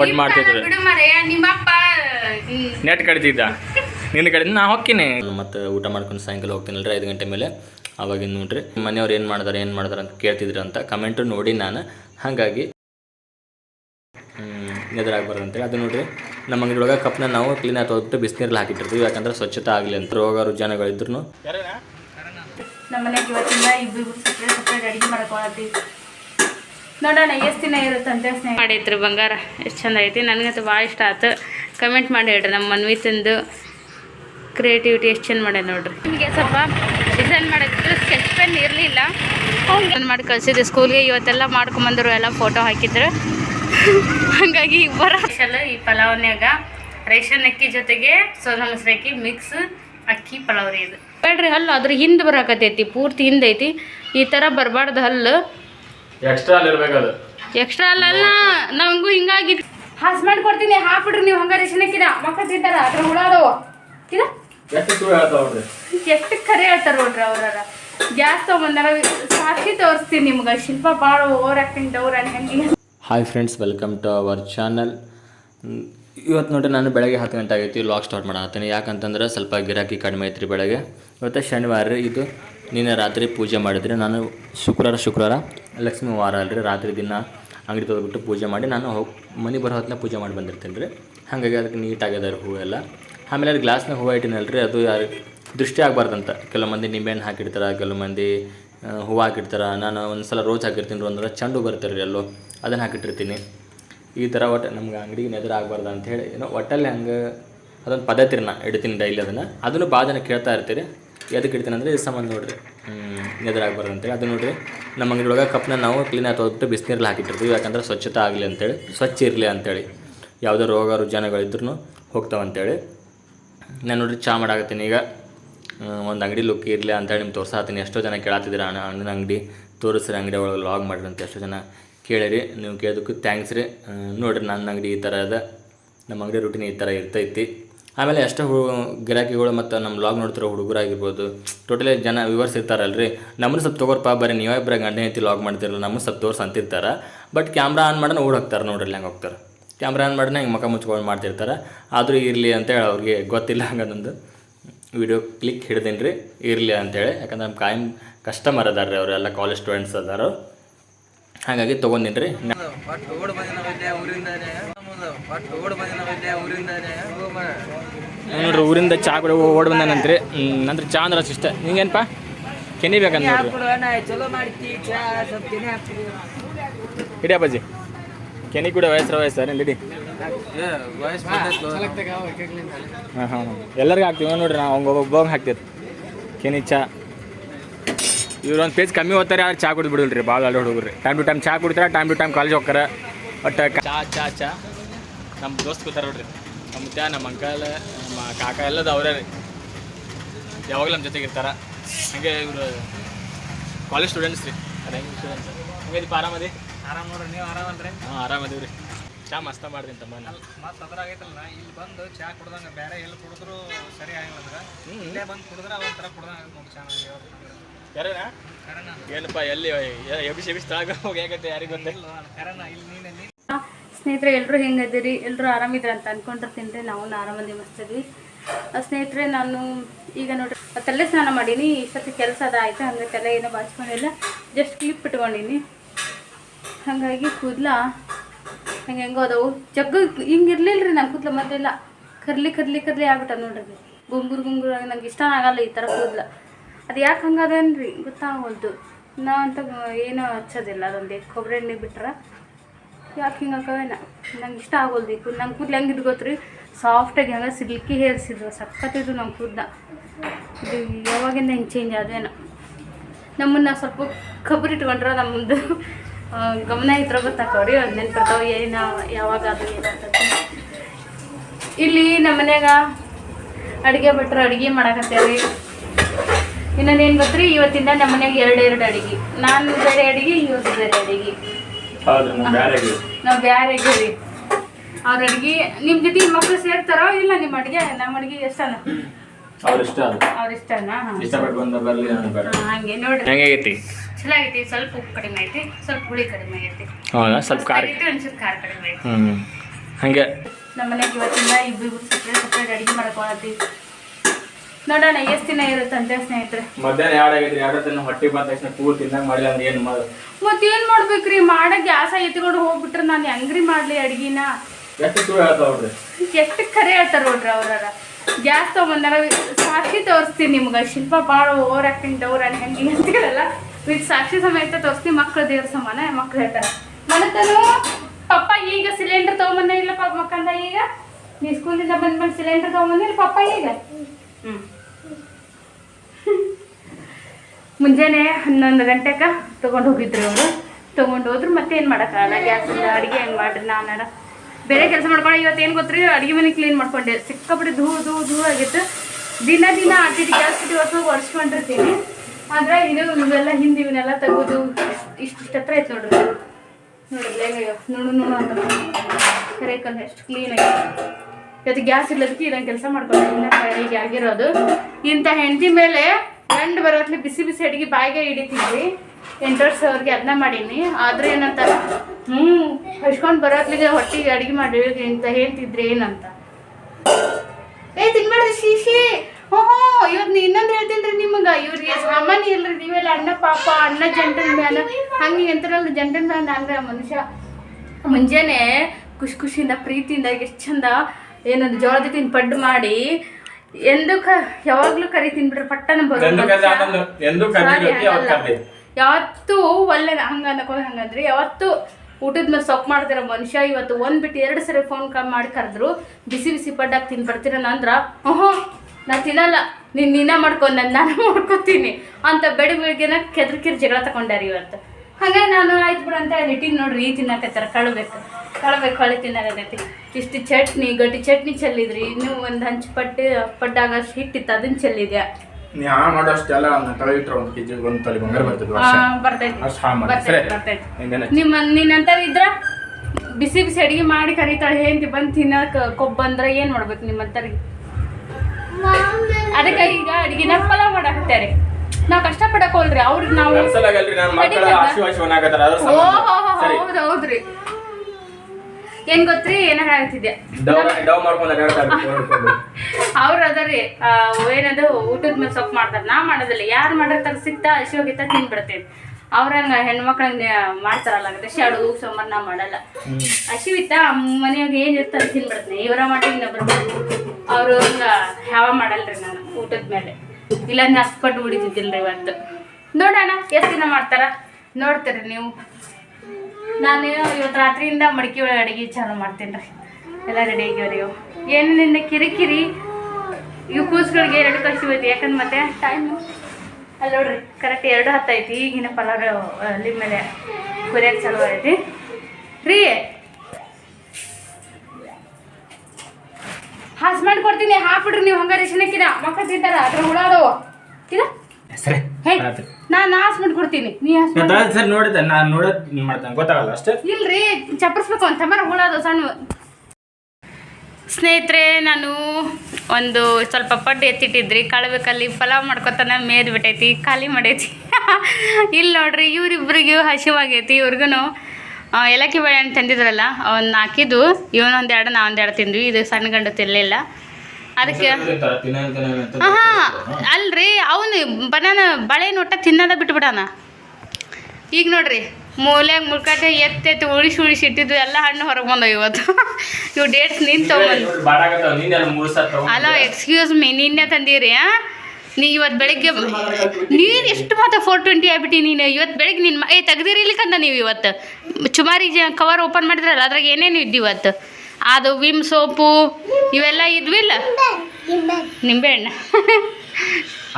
ಪಟ್ ಮಾಡ್ತಿದ್ರು. ನಿಮ್ಮಪ್ಪ ನೆಟ್ ಕಡಿತಿದ್ದ? ನಿನ್ನ ಕಡೆ ನಾ ಹೋಗ್ತೀನಿ. ಮತ್ತೆ ಊಟ ಮಾಡ್ಕೊಂಡು ಸಾಯಂಕಾಲ ಹೋಗ್ತೀನಲ್ರಿ ಐದು ಗಂಟೆ ಮೇಲೆ. ಅವಾಗಿನ ನೋಡ್ರಿ ಮನೆಯವ್ರು ಏನು ಮಾಡ್ತಾರೆ ಏನು ಮಾಡ್ತಾರೆ ಅಂತ ಕೇಳ್ತಿದ್ರು ಅಂತ ಕಮೆಂಟು ನೋಡಿ ನಾನು. ಹಾಗಾಗಿ ಎದುರಾಗ್ಬಾರ್ದು ಅಂತೇಳಿ. ಅದು ನೋಡ್ರಿ ನಮ್ಮ ಅಂಗಡಿ ಕಪ್ನ ನಾವು ಕ್ಲೀನಾಗಿ ತೊಗೊಬಿಟ್ಟು ಬಿಸಿನೀರಲ್ಲಿ ಹಾಕಿಟ್ಟಿರ್ತೀವಿ. ಯಾಕಂದ್ರೆ ಸ್ವಚ್ಛತೆ ಆಗಲಿ ಅಂತ ರೋಗ ರುಜಾನಗಳಿದ್ರು ನಮ್ಮ ಮನೆಗೆ ಇವತ್ತಿಂದ ಇಬ್ಬರು ಸಪ್ರೇಟ್ ಸಪ್ರೇಟ್ ಅಡುಗೆ ಮಾಡ್ಕೊಳತ್ತೀವಿ. ನೋಡೋಣ ಎಷ್ಟು ದಿನ ಇರುತ್ತಂತೆ ಸ್ನೇಹ? ಮಾಡೈತ್ರಿ ಬಂಗಾರ ಎಷ್ಟು ಚಂದ ಐತಿ. ನನಗಂತೂ ಭಾಳ ಇಷ್ಟ ಆಯ್ತು ಕಮೆಂಟ್ ಮಾಡಿ ಹೇಳ್ರಿ ನಮ್ಮ ಮನ್ವಿತಂದು ಕ್ರಿಯೇಟಿವಿಟಿ ಎಷ್ಟು ಚೆಂದ ಮಾಡ್ಯಾರ ನೋಡ್ರಿ. ನಿಮಗೆ ಸ್ವಲ್ಪ ಡಿಸೈನ್ ಮಾಡಿದ್ರು ಸ್ಕೆಚ್ ಪೆನ್ ಇರಲಿಲ್ಲ. ಅವ್ನು ಮಾಡಿ ಕಳಿಸಿದ್ರು ಸ್ಕೂಲ್ಗೆ ಇವತ್ತೆಲ್ಲ ಮಾಡ್ಕೊಂಬಂದರು ಎಲ್ಲ ಫೋಟೋ ಹಾಕಿದ್ರು. ಹಾಗಾಗಿ ಬರೋ ಈ ಪಲಾವ್ನ್ಯಾಗ ರೇಷನ್ ಅಕ್ಕಿ ಜೊತೆಗೆ ಸೋನಾ ಮೊಸರು ಅಕ್ಕಿ ಮಿಕ್ಸ್ ಅಕ್ಕಿ ಪಲಾವ್ ರೀ ಇದು. ಬೇಡ್ರಿ ಹಲ್ಲು. ಅದ್ರ ಹಿಂದೆ ಬರಾಕತೈತಿ ಪೂರ್ತಿ ಹಿಂದೈತಿ ಈ ಥರ ಬರಬಾರ್ದು ಹಲ್ಲು. ಎಕ್ಸ್ಟ್ರಾ ಅಲ್ಲಿರ್ಬೇಕು ಎಕ್ಸ್ಟ್ರಾ ಅಲ್ಲ ನಮಗೂ ಹಿಂಗಾಗಿ ಹಾಸ್ ಕೊಡ್ತೀನಿ ಹಾಕ್ಬಿಡ್ರಿ ನೀವು ಹಂಗ ರೇಷನ್ ಅಕ್ಕಿದ ಮಕ್ಕಳು ತಿಂತಾರ ಅದ್ರ ಹುಳ ಅದಾವ. ಎಷ್ಟು ಕರೆ ಎಷ್ಟು ಖರೆ ಹೇಳ್ತಾರ ನೋಡ್ರಿ ಅವ್ರ ಗ್ಯಾಸ್ ತೊಗೊಂಬಂದಾರ ಸಾಕ್ಷಿ ತೋರಿಸ್ತೀನಿ ನಿಮ್ಗೆ. ಶಿಲ್ಪ ಭಾಳ ಓವರ್ ಆ್ಯಕ್ಟಿಂಗ್ ಡೌರ್ ಹಂಗೆ hi friends welcome to our channel ಇವತ್ತು ನೋಡ್ರಿ ನಾನು ಬೆಳಗ್ಗೆ ಹತ್ತು ಗಂಟೆ ಆಗೈತಿ ಲಾಗ್ ಸ್ಟಾರ್ಟ್ ಮಾಡತ್ತೀನಿ ಯಾಕಂತಂದ್ರೆ ಸ್ವಲ್ಪ ಗಿರಾಕಿ ಕಡಿಮೆ ಐತ್ರಿ ಬೆಳಗ್ಗೆ. ಇವತ್ತು ಶನಿವಾರ ರೀ ಇದು ನಿನ್ನೆ ರಾತ್ರಿ ಪೂಜೆ ಮಾಡಿದ್ರಿ ನಾನು ಶುಕ್ರವಾರ ಶುಕ್ರವಾರ ಲಕ್ಷ್ಮೀ ವಾರ ಅಲ್ರಿ. ರಾತ್ರಿ ದಿನ ಅಂಗಡಿ ತೊಗೊಬಿಟ್ಟು ಪೂಜೆ ಮಾಡಿ ನಾನು ಹೋಗಿ ಮನೆಗೆ ಬರೋ ಹೊತ್ತಿನ ಪೂಜೆ ಮಾಡಿ ಬಂದಿರ್ತೀನಿ ರೀ. ಹಾಗಾಗಿ ಅದಕ್ಕೆ ನೀಟಾಗ್ಯದ ರೀ ಹೂವೆಲ್ಲ ಆಮೇಲೆ ಅದು ಗ್ಲಾಸ್ನಾಗ ಹೂವು ಇಟ್ಟಿನಲ್ರಿ, ಅದು ಯಾರು ದೃಷ್ಟಿ ಆಗಬಾರ್ದಂತ. ಕೆಲವು ಮಂದಿ ನಿಂಬೆಹಣ್ಣು ಹಾಕಿರ್ತಾರೆ ಕೆಲವು ಮಂದಿ ಹೂವು ಹಾಕಿರ್ತಾರೆ ನಾನು ಒಂದು ಸಲ ರೋಜ್ ಹಾಕಿರ್ತೀನಿ ರೀ ಒಂದು ಚೆಂಡು ಬರ್ತಾರೆ ರೀ ಎಲ್ಲೋ. ಅದನ್ನು ಹಾಕಿಟ್ಟಿರ್ತೀನಿ. ಈ ಥರ ಒಟ್ಟು ನಮ್ಗೆ ಅಂಗಡಿಗೆ ನೆದರ್ ಆಗಬಾರ್ದು ಹೇಳಿ ಏನೋ ಒಟ್ಟಲ್ಲಿ ಹಂಗೆ ಅದೊಂದು ಪದ್ಧತಿ ರೀ ನಾ ಇಡ್ತೀನಿ ಡೈಲಿ ಅದನ್ನು. ಅದನ್ನು ಭಾಳ ಕೇಳ್ತಾ ಇರ್ತೀರಿ. ಎದಕ್ಕೆ ಇಡ್ತೀನಿ ಅಂದರೆ ಇದು ಸಂಬಂಧ ನೋಡ್ರಿ ನೆದರ್ ಆಗಬಾರ್ದು ಅಂತೇಳಿ. ಅದು ನೋಡ್ರಿ ನಮ್ಮ ಅಂಗಡಿ ಒಳಗೆ ಕಪ್ನ ನಾವು ಕ್ಲೀನಾಗಿ ತೊಗೊಬಿಟ್ಟು ಬಿಸಿನೀರಲ್ಲಿ ಹಾಕಿಟ್ಟಿರ್ತೀವಿ. ಯಾಕಂದ್ರೆ ಸ್ವಚ್ಛತೆ ಆಗಲಿ ಅಂತೇಳಿ ಸ್ವಚ್ಛ ಇರಲಿ ಅಂತೇಳಿ. ಯಾವುದೇ ರೋಗ ರುಜಿನಗಳಿದ್ರೂ ಹೋಗ್ತಾವಂತೇಳಿ ನಾನು ನೋಡ್ರಿ ಚಾ ಮಾಡಾಕತ್ತೀನಿ ಈಗ. ಒಂದು ಅಂಗಡಿ ಲುಕ್ ಇರಲಿ ಅಂತೇಳಿ ನಿಮ್ಗೆ ತೋರ್ಸಾತೀನಿ ಎಷ್ಟೋ ಜನ ಕೇಳಾತಿದ್ದೀರ ಅಣ್ಣ ಅಣ್ಣನ ಅಂಗಡಿ. ತೋರಿಸ್ರಿ ಅಂಗಡಿ ಒಳಗೆ ಲಾಗ್ ಮಾಡಿರಿ ಅಂತ ಎಷ್ಟೋ ಜನ ಕೇಳಿರಿ. ನೀವು ಕೇಳೋದಕ್ಕೆ ಥ್ಯಾಂಕ್ಸ್ ರೀ. ನೋಡಿರಿ ನೋಡ್ರಿ ನನ್ನ ಅಂಗಡಿ ಈ ಥರ ಅದ. ನಮ್ಮ ಅಂಗಡಿ ರೂಟೀನ್ ಈ ಥರ ಇರ್ತೈತಿ. ಆಮೇಲೆ ಎಷ್ಟೋ ಹು ಗಿರಾಕಿಗಳು ಮತ್ತು ನಮ್ಮ ಲಾಗ್ ನೋಡ್ತಿರೋ ಹುಡುಗರಾಗಿರ್ಬೋದು ಟೋಟಲಿ ಜನ ವಿವರ್ಸ್ ಇರ್ತಾರಲ್ರಿ. ನಮ್ಮನ್ನು ಸ್ವಲ್ಪ ತೊಗೋರಪ್ಪ ಬರೀ ನೀವೇ ಇಬ್ಬರ ಗಂಡ ಐತಿ ಲಾಗ್ ಮಾಡ್ತಿರಲ್ಲ ನಮ್ಮ ಸ್ವಲ್ಪ ತೋರ್ಸ್ ಅಂತಿರ್ತಾರೆ. ಬಟ್ ಕ್ಯಾಮ್ರಾ ಆನ್ ಮಾಡೋಣ ಓಡ್ ಹೋಗ್ತಾರೆ ನೋಡ್ರಿ ಹೆಂಗೆ ಹೋಗ್ತಾರೆ. ಕ್ಯಾಮ್ರಾ ಆನ್ ಮಾಡೋಣ ಹಿಂಗೆ ಮುಖ ಮುಚ್ಕೊಂಡು ಮಾಡ್ತಿರ್ತಾರೆ. ಆದರೂ ಇರಲಿ ಅಂತೇಳಿ ಅವ್ರಿಗೆ ಗೊತ್ತಿಲ್ಲ ಹಂಗದೊಂದು ವಿಡಿಯೋ ಕ್ಲಿಕ್ ಹಿಡ್ದೇನೆ ರೀ ಇರಲಿ ಅಂತೇಳಿ. ಯಾಕಂದ್ರೆ ನಮ್ಮ ಕಾಯಂ ಕಸ್ಟಮರ್ ಅದಾರ ರೀ ಅವರೆಲ್ಲ ಕಾಲೇಜ್ ಸ್ಟೂಡೆಂಟ್ಸ್ ಅದಾರು. ಹಾಗಾಗಿ ತೊಗೊಂಡಿನಿ ರೀ ನೋಡ್ರಿ, ಊರಿಂದ ಚಾ ಕುಡಿ ಓಡ್ ಬಂದಾನಂತ್ರಿ ನಂತರ ಚಾ ಅಂದ್ರೆ ಇಷ್ಟ. ನಿಂಗೇನಪ್ಪ ಕೆನಿ ಬೇಕಂತ ನೋಡ್ರಿ. ಹಿಡಿಯ ಬಜ್ಜಿ ಕೆನಿ ಕೂಡ ವಯಸ್ಸರ ವಯಸ್ಸು ನಡಿ ಇಡಿ ಹಾಂ ಹಾಂ ಎಲ್ಲರಿಗೂ ಹಾಕ್ತೀವಿ ನೋಡ್ರಿ, ನಾವು ಹಂಗೆ ಒಬ್ಬೊಬ್ಬ ಹಾಕ್ತಿವಿ. ಕೆನಿ ಚಾ ಇವ್ರು ಒಂದು ಪೇಜ್ ಕಮ್ಮಿ ಓದ್ತಾರೆ ಯಾರು ಚಾ ಕುಡಿದು ಬಿಡಲ್ರಿ ಭಾಳ ಅಲ್ಲಿ ಹುಡುಗರು. ಟೈಮ್ ಟು ಟೈಮ್ ಚಾ ಕುಡಿತಾರೆ ಟೈಮ್ ಟು ಟೈಮ್ ಕಾಲೇಜ್ ಹೋಗ್ತಾರೆ ಬಟ್ ಚಾ ಚಾ ಚಾ ನಮ್ಮ ದೋಸ್ತ್ ಕೂತಾರ ನೋಡ್ರಿ. ನಮ್ಮ ಮುತ್ಯ ನಮ್ಮ ಅಂಕಲ್ ನಮ್ಮ ಕಾಕ ಎಲ್ಲದ ಅವರೇ ರೀ ಯಾವಾಗಲೂ ನಮ್ಮ ಜೊತೆಗೆ ಇರ್ತಾರ ಹಾಗೆ ಇವರು ಕಾಲೇಜ್ ಸ್ಟೂಡೆಂಟ್ಸ್ ರೀ ರೈಂಗ್ ಸ್ಟೂಡೆಂಟ್ಸ್ ಹಂಗೆ ದೀಪ ಆರಾಮದಿ ಆರಾಮ ನೋಡ್ರಿ ನೀವು ಆರಾಮಲ್ರಿ ಹಾಂ ಆರಾಮದೀವಿ ರೀ ಚಾ ಮಸ್ತ ಮಾಡ್ತೀನಿ ತಮ್ಮ ಮತ್ತೆ ಅದ್ರ ಆಗೈತಲ್ಲ ಇಲ್ಲಿ ಬಂದು ಚಾ ಕುಡ್ದಂಗೆ ಬೇರೆ ಎಲ್ಲಿ ಕುಡಿದ್ರು ಸರಿ ಆಗಿಲ್ಲ ಅಂದ್ರೆ ಇಲ್ಲೇ ಬಂದು ಕುಡಿದ್ರೆ ಒಂಥರ ಕುಡ್ದಂಗ ನೋಡಿ ಚಾ ಕರೆನ ಏನಪ್ಪ ಎಲ್ಲಿ ಎಬಿಸಿ ಎಬಿಸಿ ತಳಗ ಹೋಗಿ ಹೇಗತ್ತೆ ಯಾರಿಗೆ ಬಂದಿಲ್ಲ ಕರೆನ ಇಲ್ಲಿ ನೀನೆ ನೀ ಸ್ನೇಹಿತರೆ ಎಲ್ಲರೂ ಹೆಂಗದಿರಿ? ಎಲ್ಲರೂ ಆರಾಮಿದ್ರ ಅಂತ ಅನ್ಕೊಂಡಿರ್ತೀನಿ ರೀ. ನಾವು ಆರಾಮದಿ ಮಸ್ತದ್ವಿ ಸ್ನೇಹಿತರೆ, ನಾನು ಈಗ ನೋಡ್ರಿ ತಲೆ ಸ್ನಾನ ಮಾಡೀನಿ. ಇಷ್ಟೊತ್ತು ಕೆಲಸ ಅದು ಆಯಿತು. ತಲೆ ಏನೋ ಬಾಚ್ಕೊಂಡಿಲ್ಲ ಜಸ್ಟ್ ಕ್ಲಿಪ್ ಇಟ್ಕೊಂಡಿನಿ. ಹಾಗಾಗಿ ಕೂದಲ ಹಂಗೆ ಹೆಂಗೋ ಅದಾವು. ಜಗ್ಗು ಹಿಂಗೆ ಇರಲಿಲ್ಲ ರೀ ನಾನು ಕೂದಲ ಮೊದಲೆಲ್ಲ. ಕರ್ಲಿ ಕರ್ಲಿ ಕರ್ಲಿ ಆಗ್ಬಿಟ್ಟ ನೋಡ್ರಿ. ಗುಂಗುರು ಗುಂಗುರು ನಂಗೆ ಇಷ್ಟ ಆಗಲ್ಲ ಈ ಥರ ಕೂದಲ. ಅದು ಯಾಕೆ ಹಂಗದೇನ್ರಿ ಗೊತ್ತಾಗವಲ್ದು ನಾ ಅಂತ ಏನೂ ಹಚ್ಚೋದಿಲ್ಲ. ಅದೊಂದು ಕೊಬ್ಬರಿ ಎಣ್ಣೆ ಬಿಟ್ರೆ. ಯಾಕೆ ಹಿಂಗೆ ಹಾಕವೇನ ನಂಗೆ ಇಷ್ಟ ಆಗೋಲ್ದು ಈ ಕೂದಲು ನಂಗೆ ಕೂದಲು ಹೆಂಗಿದ್ದು ರೀ ಸಾಫ್ಟಾಗಿ ಹಂಗೆ ಸಿಲ್ಕಿ ಹೇರ್ಸ್ ಇದ್ವು ಸಖತ್ತಿದ್ದು ನಮ್ಮ ಕೂದಲ ಇದು ಯಾವಾಗಿಂದ ಹಿಂಗೆ ಚೇಂಜ್ ಆದ್ವೇನೋ. ನಮ್ಮನ್ನ ಸ್ವಲ್ಪ ಖಬರ್ ಇಟ್ಕೊಂಡ್ರೆ ನಮ್ಮದು ಗಮನ ಇದ್ರೆ ಗೊತ್ತಾಕವ್ರಿ ಅದು ನೆನ್ಪಿರ್ತಾವೆ, ಏನು, ಯಾವಾಗ ಅದು ಏನು ಅಂತ. ಇಲ್ಲಿ ನಮ್ಮ ಮನ್ಯಾಗ ಅಡುಗೆ ಭಟ್ರು ಅಡುಗೆ ಮಾಡಕತ್ತೇವ್ರಿ ಇನ್ನೊಂದೇನು ಗೊತ್ತ್ರಿ? ಇವತ್ತಿಂದ ನಮ್ಮ ಮನೆಯಾಗ ಎರಡು ಎರಡು ಅಡುಗೆ. ನಾನು ಬೇರೆ ಅಡುಗೆ ಇವತ್ತು ಬೇರೆ ಅಡುಗೆ. ಹೌದು ಬೇರೆ ನಾವು ಬ್ಯಾರೆ ರೀ. ಅವ್ರ ಅಡ್ಗಿ ನಿಮ್ಮ ಜೊತೆ ಮಕ್ಕಳು ಸೇರ್ತಾರೋ ಇಲ್ಲ ನಿಮ್ಮ ಅಡ್ಗೆ? ನಮ್ಮ ಅಡ್ಗೆ ಎಷ್ಟನ ಅವ್ರ ಇಷ್ಟ ಅದು. ಅವ್ರ ಇಷ್ಟನಾ? ಇಷ್ಟಪಟ್ಟು ಬಂದ ಬರಲಿ ಹಂಗೆ ನೋಡ್ರಿ. ಚಲೋ ಐತಿ ಸ್ವಲ್ಪ ಉಪ್ಪು ಕಡಿಮೆ ಐತಿ ಸ್ವಲ್ಪ ಹುಳಿ ಕಡಿಮೆ ಐತಿ. ಹೌದಾ? ಸ್ವಲ್ಪ ಖಾರ. ಐತಿ ಒಂಚೂರು ಖಾರ ಕಡಿಮೆ ಐತಿ. ಹ್ಞೂ ಹಂಗೆ. ನಮ್ಮ ಮನೆಗೆ ಇವತ್ತಿಂದ ಇಬ್ಬರಿಗೂ ಸಪ್ರೇಟ್ ಸಪ್ರೇಟ್ ಅಡುಗೆ ಮಾಡ್ಕೊಳತ್ತೀವಿ. ನೋಡೋಣ ಎಷ್ಟು ದಿನ ಇರುತ್ತಂತೆ ಸ್ನೇಹಿತರೆ? ಮಧ್ಯಾಹ್ನ ಎರಡು ಆಗೈತ್ರಿ ಎರಡು ದಿನ ಹೊಟ್ಟೆ ಬಂದ ತಕ್ಷಣ ಕೂತ್ ತಿನ್ನಂಗೆ ಮಾಡಿಲ್ಲ ಅಂದ್ರೆ ಏನು ಮಾಡೋದು? ಮತ್ತೇನು ಮಾಡ್ಬೇಕ್ರಿ ಮಾಡಕ್ಕೆ ಗ್ಯಾಸ ಎತ್ಕೊಂಡು ಹೋಗ್ಬಿಟ್ರೆ ನಾನು ಹೆಂಗ್ರಿ ಮಾಡಲಿ ಅಡ್ಗಿನ? ಎಷ್ಟು ಸುಳ್ಳು ಹೇಳ್ತಾವ ನೋಡ್ರಿ? ಎಷ್ಟು ಖರೆ ಹೇಳ್ತಾರ ನೋಡ್ರಿ ಅವ್ರಾರ? ಗ್ಯಾಸ್ ತೊಗೊಂಡಾರ ಸಾಕ್ಷಿ ತೋರಿಸ್ತೀನಿ ನಿಮ್ಗೆ ಶಿಲ್ಪ ಭಾಳ ಓವರ್ ಆಕ್ಟಿಂಗ್ ಡೌರ್ ಅಂತ ಹೆಂಗೆ ಅಂತೀರಲ್ಲ ವಿತ್ ಸಾಕ್ಷಿ ಸಮೇತ ತೋರಿಸ್ತೀನಿ ಮಕ್ಳು ದೇವ್ರ ಸಮಾನ ಮಕ್ಳು ಹೇಳ್ತಾರೆ. ಮನತನು ಪಪ್ಪ ಈಗ ಸಿಲಿಂಡರ್ ತೊಗೊಂಬಂದ ಇಲ್ಲ ಪಾಪ ಮಕ್ಕಂದ ಈಗ? ನೀ ಸ್ಕೂಲಿಂದ ಬಂದ್ಮೇಲೆ ಬಂದು ಸಿಲಿಂಡರ್ ತೊಗೊಂಬಂದಿಲ್ಲ ಪಪ್ಪ ಈಗ? ಹ್ಞೂ ಮುಂಜಾನೆ ಹನ್ನೊಂದು ಗಂಟೆಗೆ ತೊಗೊಂಡು ಹೋಗಿದ್ರು ಅವರು ತೊಗೊಂಡು ಹೋದ್ರು ಮತ್ತೆ ಏನು ಮಾಡೋಕ್ಕಾಗಲ್ಲ ಗ್ಯಾಸಿಂದ ಅಡುಗೆ ಹೆಂಗೆ ಮಾಡ್ರಿ ನಾನಾರ ಬೇರೆ ಕೆಲಸ ಮಾಡ್ಕೊಂಡು ಇವತ್ತು ಏನು ಗೊತ್ತ್ರಿ? ಅಡುಗೆ ಮನೆ ಕ್ಲೀನ್ ಮಾಡ್ಕೊಂಡೆ. ಸಿಕ್ಕಾಪಟ್ಟೆ ಧೂ ಧೂ ಧೂ ಆಗಿತ್ತು. ದಿನ ದಿನ ಆಟಿಟಿ ಗ್ಯಾಸ್ ಹೊಸ ಒರೆಸ್ಕೊಂಡಿರ್ತೀನಿ ಆದ್ರೆ ಇದು ಇವೆಲ್ಲ ಹಿಂದೆ ಇವನ್ನೆಲ್ಲ ತೆಗೋದು ಇಷ್ಟು ಹತ್ರ ಐತೆ ನೋಡ್ರಿ. ನೋಡ್ರಿ ನೋಡು ನುಣು ಅಂತ. ಕರೆಕಲ್ಲ ಎಷ್ಟು ಕ್ಲೀನ್ ಆಗಿತ್ತು ಇವತ್ತು ಗ್ಯಾಸ್ ಇಲ್ಲದಕ್ಕೆ ಇದೊಂದು ಕೆಲಸ ಮಾಡ್ಕೊಂಡು. ಇನ್ನೂ ಆಗಿರೋದು. ಇಂಥ ಹೆಂಡತಿ ಮೇಲೆ ಗಂಡು ಬರೋತ್ಲಿ ಬಿಸಿ ಬಿಸಿ ಅಡಿಗೆ ಬಾಯಿಗೆ ಹಿಡಿತಿದ್ವಿ. ಎಂಟು ಅವ್ರಿಗೆ ಅದನ್ನ ಮಾಡೀನಿ. ಆದ್ರೆ ಏನಂತಾರ ಹ್ಞೂ ಹಚ್ಕೊಂಡು ಬರೋತ್ಲಿಗೆ ಹೊಟ್ಟಿಗೆ ಅಡಿಗೆ ಮಾಡಿ ಅಂತ ಹೇಳ್ತಿದ್ರಿ ಏನಂತ. ಏ, ತಿನ್ಬೇಡ ಶೀಶಿ. ಹೋ ಹೋ ಇವತ್ತು ಇನ್ನೊಂದು ಹೇಳ್ತೀನಿ ರೀ ನಿಮಗೆ. ಇವ್ರಿಗೆ ಸಾಮಾನ್ಯ ಇಲ್ರಿ, ನೀವೆಲ್ಲ ಅಣ್ಣ ಪಾಪ, ಅಣ್ಣ ಜಂಟನ್ ಮ್ಯಾನ ಹಂಗೆ ಅಂತಾರಲ್ಲ ಜಂಟನ್ ಮ್ಯಾನ್ ಅಂದ್ರೆ ಮನುಷ್ಯ. ಮುಂಜಾನೆ ಖುಷಿ ಖುಷಿಯಿಂದ, ಪ್ರೀತಿಯಿಂದ, ಎಷ್ಟು ಚಂದ ಏನದು ಜೋಳದ ತಿನ್ ಪಡ್ಡು ಮಾಡಿ ಎಂದು ಕ ಯಾವಾಗ್ಲೂ ಕರಿತೀನಿ ಬಿಡ್ರಿ ಪಟ್ಟನ ಯಾವತ್ತು ಯಾವತ್ತೂ ಒಳ್ಳೆ ಹಂಗ ಅನ್ನಕೋ ಹಂಗಂದ್ರೆ ಯಾವತ್ತು ಊಟದ ಮೇಲೆ ಸೊಪ್ಪು ಮಾಡ್ತಿರೋ ಮನುಷ್ಯ ಇವತ್ತು ಒಂದ್ ಬಿಟ್ಟು ಎರಡು ಸರಿ ಫೋನ್ ಕಾಲ್ ಮಾಡಿ ಕರೆದ್ರು ಬಿಸಿ ಬಿಸಿ ಪಡ್ಡಾಕ್ ತಿನ್ ಬರ್ತೀರನ ಅಂದ್ರ ಹ್ಞೂ ನಾ ತಿನ್ನಲ್ಲ. ನೀನ್ ನೀನ ಮಾಡ್ಕೊಂಡ್ ನಾನು ನಾನು ಮಾಡ್ಕೊತೀನಿ. ಅಂತ ಬೆಳಿ ಬೆಳಿಗ್ಗೆನ ಕೆದ್ರಕಿರ್ ಜಗಳ ತಗೊಂಡಾರ ಇವತ್ತು. ಹಾಗಾಗಿ ನಾನು ಆಯ್ತು ಬಿಡು ಅಂತ ಇಟ್ಟಿನಿ ನೋಡ್ರಿ ಈ ತಿನ್ನಕತ್ತಾರ ಕಳಬೇಕು. ಕಳಬೇಕು ಕಳೆ ತಿನ್ನಕತ್ತೈತಿ ಇಷ್ಟು ಚಟ್ನಿ ಗಟ್ಟಿ ಚಟ್ನಿ ಚೆಲ್ಲಿದ್ರಿ. ಇನ್ನೂ ಒಂದು ಹಂಚು ಪಟ್ಟಿ ಪಡ್ಡಾಗ ಹಿಟ್ಟಿತ್ತು ಅದನ್ನ ಹಿಂಗೇನೆ ನಿಮ್ಮ ಇದ್ರ? ಬಿಸಿ ಬಿಸಿ ಅಡಿಗೆ ಮಾಡಿ ಕರೀತಾಳೆ ಹೇಂತಿ ಬಂದು ತಿನ್ನಕ್ ಕೊಬ್ಬ ಅಂದ್ರೆ ಏನ್ ಮಾಡ್ಬೇಕು ನಿಮ್ಮಂತರಿಗೆ ಅದಕ್ಕೆ ಈಗ ಅಡಿಗೆನ ಪಲಾವ್ ಮಾಡಾಕತ್ತಾರೆ ನಾವ್ ಕಷ್ಟ ಪಡಕೋಲ್ರಿ ಅವ್ರಿಗೆ ನಾವು ಅಲ್ರಿ ನನ್ನ ಮಕ್ಕಳ ಕಡಿತದ? ಆಶು ಆಶುವನಾಗತ್ತಾರ ಅದ್ರ ಓ ಸಂಬಂಧ ಸರಿ. ಹೌದು ಹೌದ್ರಿ. ಏನ್ ಗೊತ್ತ್ರಿ ಏನ ಹೇಳ್ತಿದ್ದೆ ಡವ್ ಡವ್ ಮಾಡ್ಕೊಂಡು ಅಡ್ಡಾಡ್ತಾರೆ ಅವ್ರ ಅದರಿ ಆ, ಏನದು ಊಟದ ಮೇಲೆ ಸೊಪ್ಪು ಮಾಡ್ತಾರ. ನಾ ಮಾಡೋದಿಲ್ಲ ಯಾರು ಮಾಡಿರ್ತಾರ ಸಿಕ್ತಾ ಹಸಿ ಹೋಗಿತ್ತ ತಿನ್ಬಿಡ್ತೇನೆ ಅವ್ರಂಗ ಹೆಣ್ಮಕ್ಳಂಗ ಮಾಡ್ತಾರಲ್ಲ ಶಾಡು ಸೋಮವಾರ ನಾ ಮಾಡಲ್ಲ. ಹಸಿವಿತ್ತ ಮನೆಯಾಗ ಏನ್ ಇರ್ತಾರೆ ತಿನ್ಬಿಡ್ತೀನಿ ಇವರ ಮಾಡಿ ಇನ್ನೊಬ್ರು ಅವ್ರು ಹಂಗ ಹ್ಯಾವ ಮಾಡಲ್ರಿ ನಾನು ಊಟದ ಮೇಲೆ. ಇಲ್ಲ ಅಷ್ಟು ಪಟ್ಟು ಉಳಿತಿದ್ದಿಲ್ರಿ ಇವತ್ತು. ನೋಡೋಣ, ಎಷ್ಟು ದಿನ ಮಾಡ್ತಾರ? ನೋಡ್ತೀರಿ ನೀವು. ನಾನು ಇವತ್ತು ರಾತ್ರಿಯಿಂದ ಮಡಿಕೆ ಒಳಗೆ ಅಡುಗೆ ಚಾಲು ಮಾಡ್ತೀನಿ ರೀ ಎಲ್ಲ ರೆಡಿ ಆಗ್ಯಾವ್ರಿ ಇವು. ನಿನ್ನೆ ಕಿರಿಕಿರಿ? ಇವು ಕೂಸ್ಗಳಿಗೆ ಎರಡು ಕಳಿಸಿ ಹೋಯ್ತು. ಯಾಕಂದ್ರೆ ಮತ್ತೆ ಟೈಮು ಅಲ್ಲಿ ನೋಡ್ರಿ ಕರೆಕ್ಟ್ ಎರಡು ಹತ್ತೈತಿ. ಈಗಿನ ಪಲಾವ್ ಅಲ್ಲಿ ಮೇಲೆ ಕುರಿಯಕ್ಕೆ ಚಾಲು ಐತಿ ರೀ ಹಾಸ್ ಮಾಡಿ ಕೊಡ್ತೀನಿ ಹಾಕ್ಬಿಡ್ರಿ ನೀವು ಹಂಗಾರೆ ರೇಷನಕ್ಕಿದ ಮಕ್ಕಳು ತಿಂತಾರ ಅದ್ರ ಹುಳ ಅದಾವ ತಿದ ಸರಿ ಹೇ ನಾನು ಹಾಸ್ ಮಾಡಿ ಕೊಡ್ತೀನಿ. ನೀ ಹಾಸ್ ಸರ್ ನೋಡಿದ್ದೆ ನಾನು ನೋಡೋದು ನೀವು ಮಾಡ್ತಾನೆ ಗೊತ್ತಾಗಲ್ಲ ಅಷ್ಟೇ? ಇಲ್ರಿ ಚಪ್ಪರ್ಸ್ಬೇಕು ಅಂತ ಮರ ಹುಳ ಸಣ್ಣ ಸ್ನೇಹಿತರೆ ನಾನು ಒಂದು ಸ್ವಲ್ಪ ಪಡ್ಡು ಎತ್ತಿಟ್ಟಿದ್ರಿ ಕಳಬೇಕಲ್ಲಿ ಪಲಾವ್ ಮಾಡ್ಕೊತಾನ ಮೇದ್ ಬಿಟ್ಟೈತಿ ಖಾಲಿ ಮಾಡೈತಿ. ಇಲ್ಲಿ ನೋಡ್ರಿ ಇವ್ರಿಬ್ರಿಗೂ ಹಸಿವಾಗೈತಿ ಇವ್ರಿಗೂ ಏಲಕ್ಕಿ ಬಾಳೆಹಣ್ಣು ತಂದಿದ್ರಲ್ಲ ಅವನ್ನ ಹಾಕಿದ್ದು ಇವನೊಂದು ಎರಡು ನಾ ಎರಡು ತಿಂದ್ವಿ ಇದು ಸಣ್ಣ ಗಂಡು ತಿನ್ನಲಿಲ್ಲ ಅದಕ್ಕೆ ಹಾಂ ಅಲ್ರಿ ಅವನು ಬನಾನ ಬಾಳೆ ಒಟ್ಟ ತಿನ್ನೋದ ಬಿಟ್ಬಿಡಾನ ಈಗ ನೋಡ್ರಿ ಮೂಲ್ಯಾಗ ಮುಳ್ಕಾಟೆ ಎತ್ತೆತ್ತು ಉಳಿಸಿ ಉಳಿಸಿ ಇಟ್ಟಿದ್ದು ಎಲ್ಲ ಹಣ್ಣು ಹೊರಗೆ ಬಂದವು ಇವತ್ತು. ಇವು ಡೇಟ್ಸ್ ನಿಂತು ಅಲೋ ಎಕ್ಸ್ಕ್ಯೂಸ್ ಮೀ ನಿನ್ನೆ ತಂದೀರಿ ನೀ ಇವತ್ತು ಬೆಳಗ್ಗೆ ನೀನು ಎಷ್ಟು ಮಾತ್ರ ಫೋರ್ ಟ್ವೆಂಟಿ ಆಗ್ಬಿಟ್ಟು ನೀನು? ಇವತ್ತು ಬೆಳಗ್ಗೆ ನಿನ್ನ ಏ ತೆಗ್ದಿರಿಲಿಕ್ಕಂದ ನೀವು ಇವತ್ತು. ಚುಮಾರಿ ಜ ಕವರ್ ಓಪನ್ ಮಾಡಿದ್ರಲ್ಲ ಅದ್ರಾಗ ಏನೇನು ಇದ್ದು ಇವತ್ತು? ಅದು ವಿಮ್ ಸೋಪು ಇವೆಲ್ಲ ಇದ್ವಿಲ್ಲ ನಿಂಬೆಹಣ್ಣು.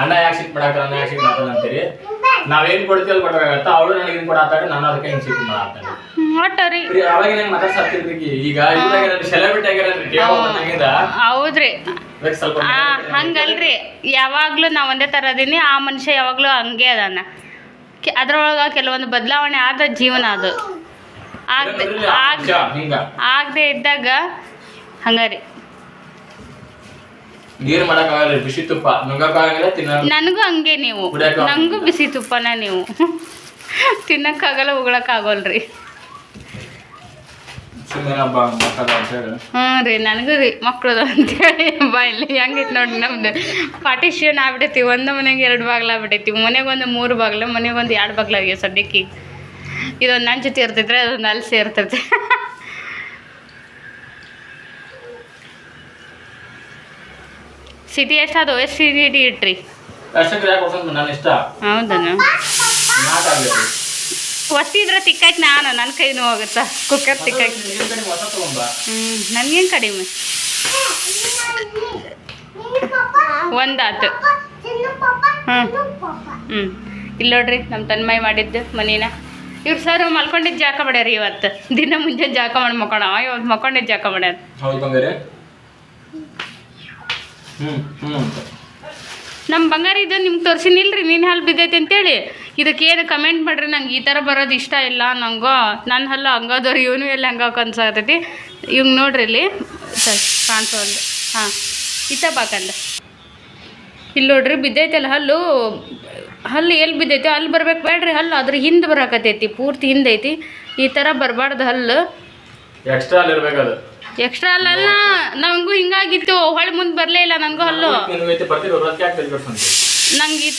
ಅಣ್ಣ ಯಾಕೆ ಸಿಟ್ ಮಾಡಾಕ ಅಣ್ಣ ಯಾಕೆ ಸಿಟ್ ಮಾಡ್ತಾನೆ ಅಂತೀರಿ ನಾವೇನ್ ಕೊಡ್ತೀವಿ ಕೊಡಬೇಕಾಗತ್ತ ಅವಳು ನನಗೆ ಏನು ಕೊಡಾತಾಳೆ ನಾನು ಅದಕ್ಕೆ ಹಿಂಗೆ ಸಿಟ್ ಮಾಡಾಕ್ತಾನೆ ಒಟ್ಟವ್ರಿ ಅವಾಗ ನಂಗೆ ಮಾತಾಡ್ಸಾಕ್ತಿದ್ರಿ ಈಗ ಇವಾಗ ಸೆಲೆಬ್ರಿಟಿ ಆಗಿರೋದ್ರಿ ಹೌದ್ರಿ. ಹಂಗಲ್ರಿ. ಯಾವಾಗಲೂ ನಾ ಒಂದೇ ಥರ ಅದೀನಿ. ಆ ಮನುಷ್ಯ ಯಾವಾಗಲೂ ಹಂಗೆ ಅದಾನ. ಅದ್ರೊಳಗೆ ಕೆಲವೊಂದು ಬದಲಾವಣೆ ಆದ ಜೀವನ ಅದು. ಆಗದೆ ಆಗದೆ ಇದ್ದಾಗ ಹಂಗಾರಿ. ಬಿಸಿ ತುಪ್ಪ. ನನಗೂ ಹಂಗೆ ನೀವು. ನಂಗೂ ಬಿಸಿ ತುಪ್ಪನ ನೀವು. ತಿನ್ನಕ್ಕಾಗಲ್ಲ ಉಗಳಕ್ಕಾಗಲ್ರಿ ಸುಮ್ಮನೆ ಹಬ್ಬ ಮಕ್ಕಳ ಅಂತ ಹೇಳಿ ಹ್ಞೂ ರೀ ನನಗೂ ರೀ ಮಕ್ಳದು ಅಂತೇಳಿ ಬಾಯಲ್ಲಿ ಹೆಂಗೈತೆ ನೋಡಿ ನಮ್ದು. ಪಾರ್ಟಿಷನ್ ಆಗ್ಬಿಟ್ಟೈತಿ ಒಂದು ಮನೆಗೆ ಎರಡು ಬಾಗ್ಲ ಆಗ್ಬಿಟ್ಟೈತಿ ಮನೆಗೆ ಒಂದು ಮೂರು ಬಾಗ್ಲ ಮನೆಗೆ ಒಂದು ಎರಡು ಬಾಗ್ಲ ಆಗ್ಯಾವ ಸದ್ಯಕ್ಕೆ. ಇದೊಂದು ನನ್ನ ಜೊತೆ ಇರ್ತೈತ್ರಿ ಅದೊಂದು ಅಲ್ಲಿ ಸೇರ್ತೈತಿ. ಸಿಟಿ ಎಷ್ಟು ಅದು ಎಷ್ಟು ಸಿಟಿ ಇಟ್ರಿ? ಅಷ್ಟಕ್ಕೆ ಒತ್ತಿದ್ರೆ ತಿಕ್ಕಾಯ್ತು ನಾನು ನನ್ನ ಕೈ ಹೋಗುತ್ತಾ ಕುಕ್ಕರ್ ತಿಕ್ಕಾಯ್ತು. ಹ್ಞೂ ನನಗೇನು ಕಡಿಮೆ? ಒಂದಾತು. ಹ್ಞೂ ಹ್ಞೂ ಇಲ್ಲ ನೋಡ್ರಿ ನಮ್ಮ ತನ್ಮಯ್ ಮಾಡಿದ್ದು ಮನೇನ. ಇವ್ರು ಸರ್ ಮಲ್ಕೊಂಡಿದ್ದು ಜಾಕ ಮಾಡ್ಯಾರ ಇವತ್ತು. ದಿನ ಮುಂಜಾನೆ ಜಾಕ ಮಾಡಿ ಮಕ್ಕೋಣ ಇವತ್ತು ಮಕ್ಕೊಂಡಿದ್ದು ಜಾಕ ಮಾಡ್ಯಾರ. ಹ್ಞೂ ಹ್ಞೂ ನಮ್ಮ ಬಂಗಾರ ಇದು ನಿಮ್ಗೆ ತೋರಿಸಿನಿಲ್ರಿ ನಿನ್ನ ಹಲ್ಲು ಬಿದ್ದೈತೆ ಅಂತೇಳಿ. ಇದಕ್ಕೆ ಏನು ಕಮೆಂಟ್ ಮಾಡ್ರಿ, ನಂಗೆ ಈ ಥರ ಬರೋದು ಇಷ್ಟ ಇಲ್ಲ ನಂಗೋ ನನ್ನ ಹಲ್ಲು ಹಂಗಾದವ್ರು, ಇವನು ಎಲ್ಲ ಹಂಗ ಅನ್ಸಾತೈತಿ ಇವಂಗೆ ನೋಡ್ರಿ ಇಲ್ಲಿ. ಕಾಣಿಸೋಲ್ದು ಹಾಂ, ಇತ್ತ ಬಾಕಂದ. ಇಲ್ಲಿ ನೋಡ್ರಿ ಬಿದ್ದೈತಲ್ಲ ಹಲ್ಲು. ಹಲ್ಲು ಎಲ್ಲಿ ಬಿದ್ದೈತೆ, ಅಲ್ಲಿ ಬರ್ಬೇಕು ಬೇಡ್ರಿ ಹಲ್ಲು. ಅದ್ರ ಹಿಂದೆ ಬರಾಕತೈತಿ ಪೂರ್ತಿ ಹಿಂದೈತಿ. ಈ ಥರ ಬರಬಾರ್ದು ಹಲ್ಲು. ಎಕ್ಸ್ಟ್ರಾ ಅಲ್ಲಿ ಇರಬೇಕದು ಎಕ್ಸ್ಟ್ರಾ ಅಲ್ಲಲ್ಲ ನನಗೂ ಹಿಂಗಾಗಿತ್ತು ಹೊಳೆ ಮುಂದೆ ಬರಲೇ ಇಲ್ಲ ನನಗೂ ಅಲ್ಲೂ. ನಂಗೆ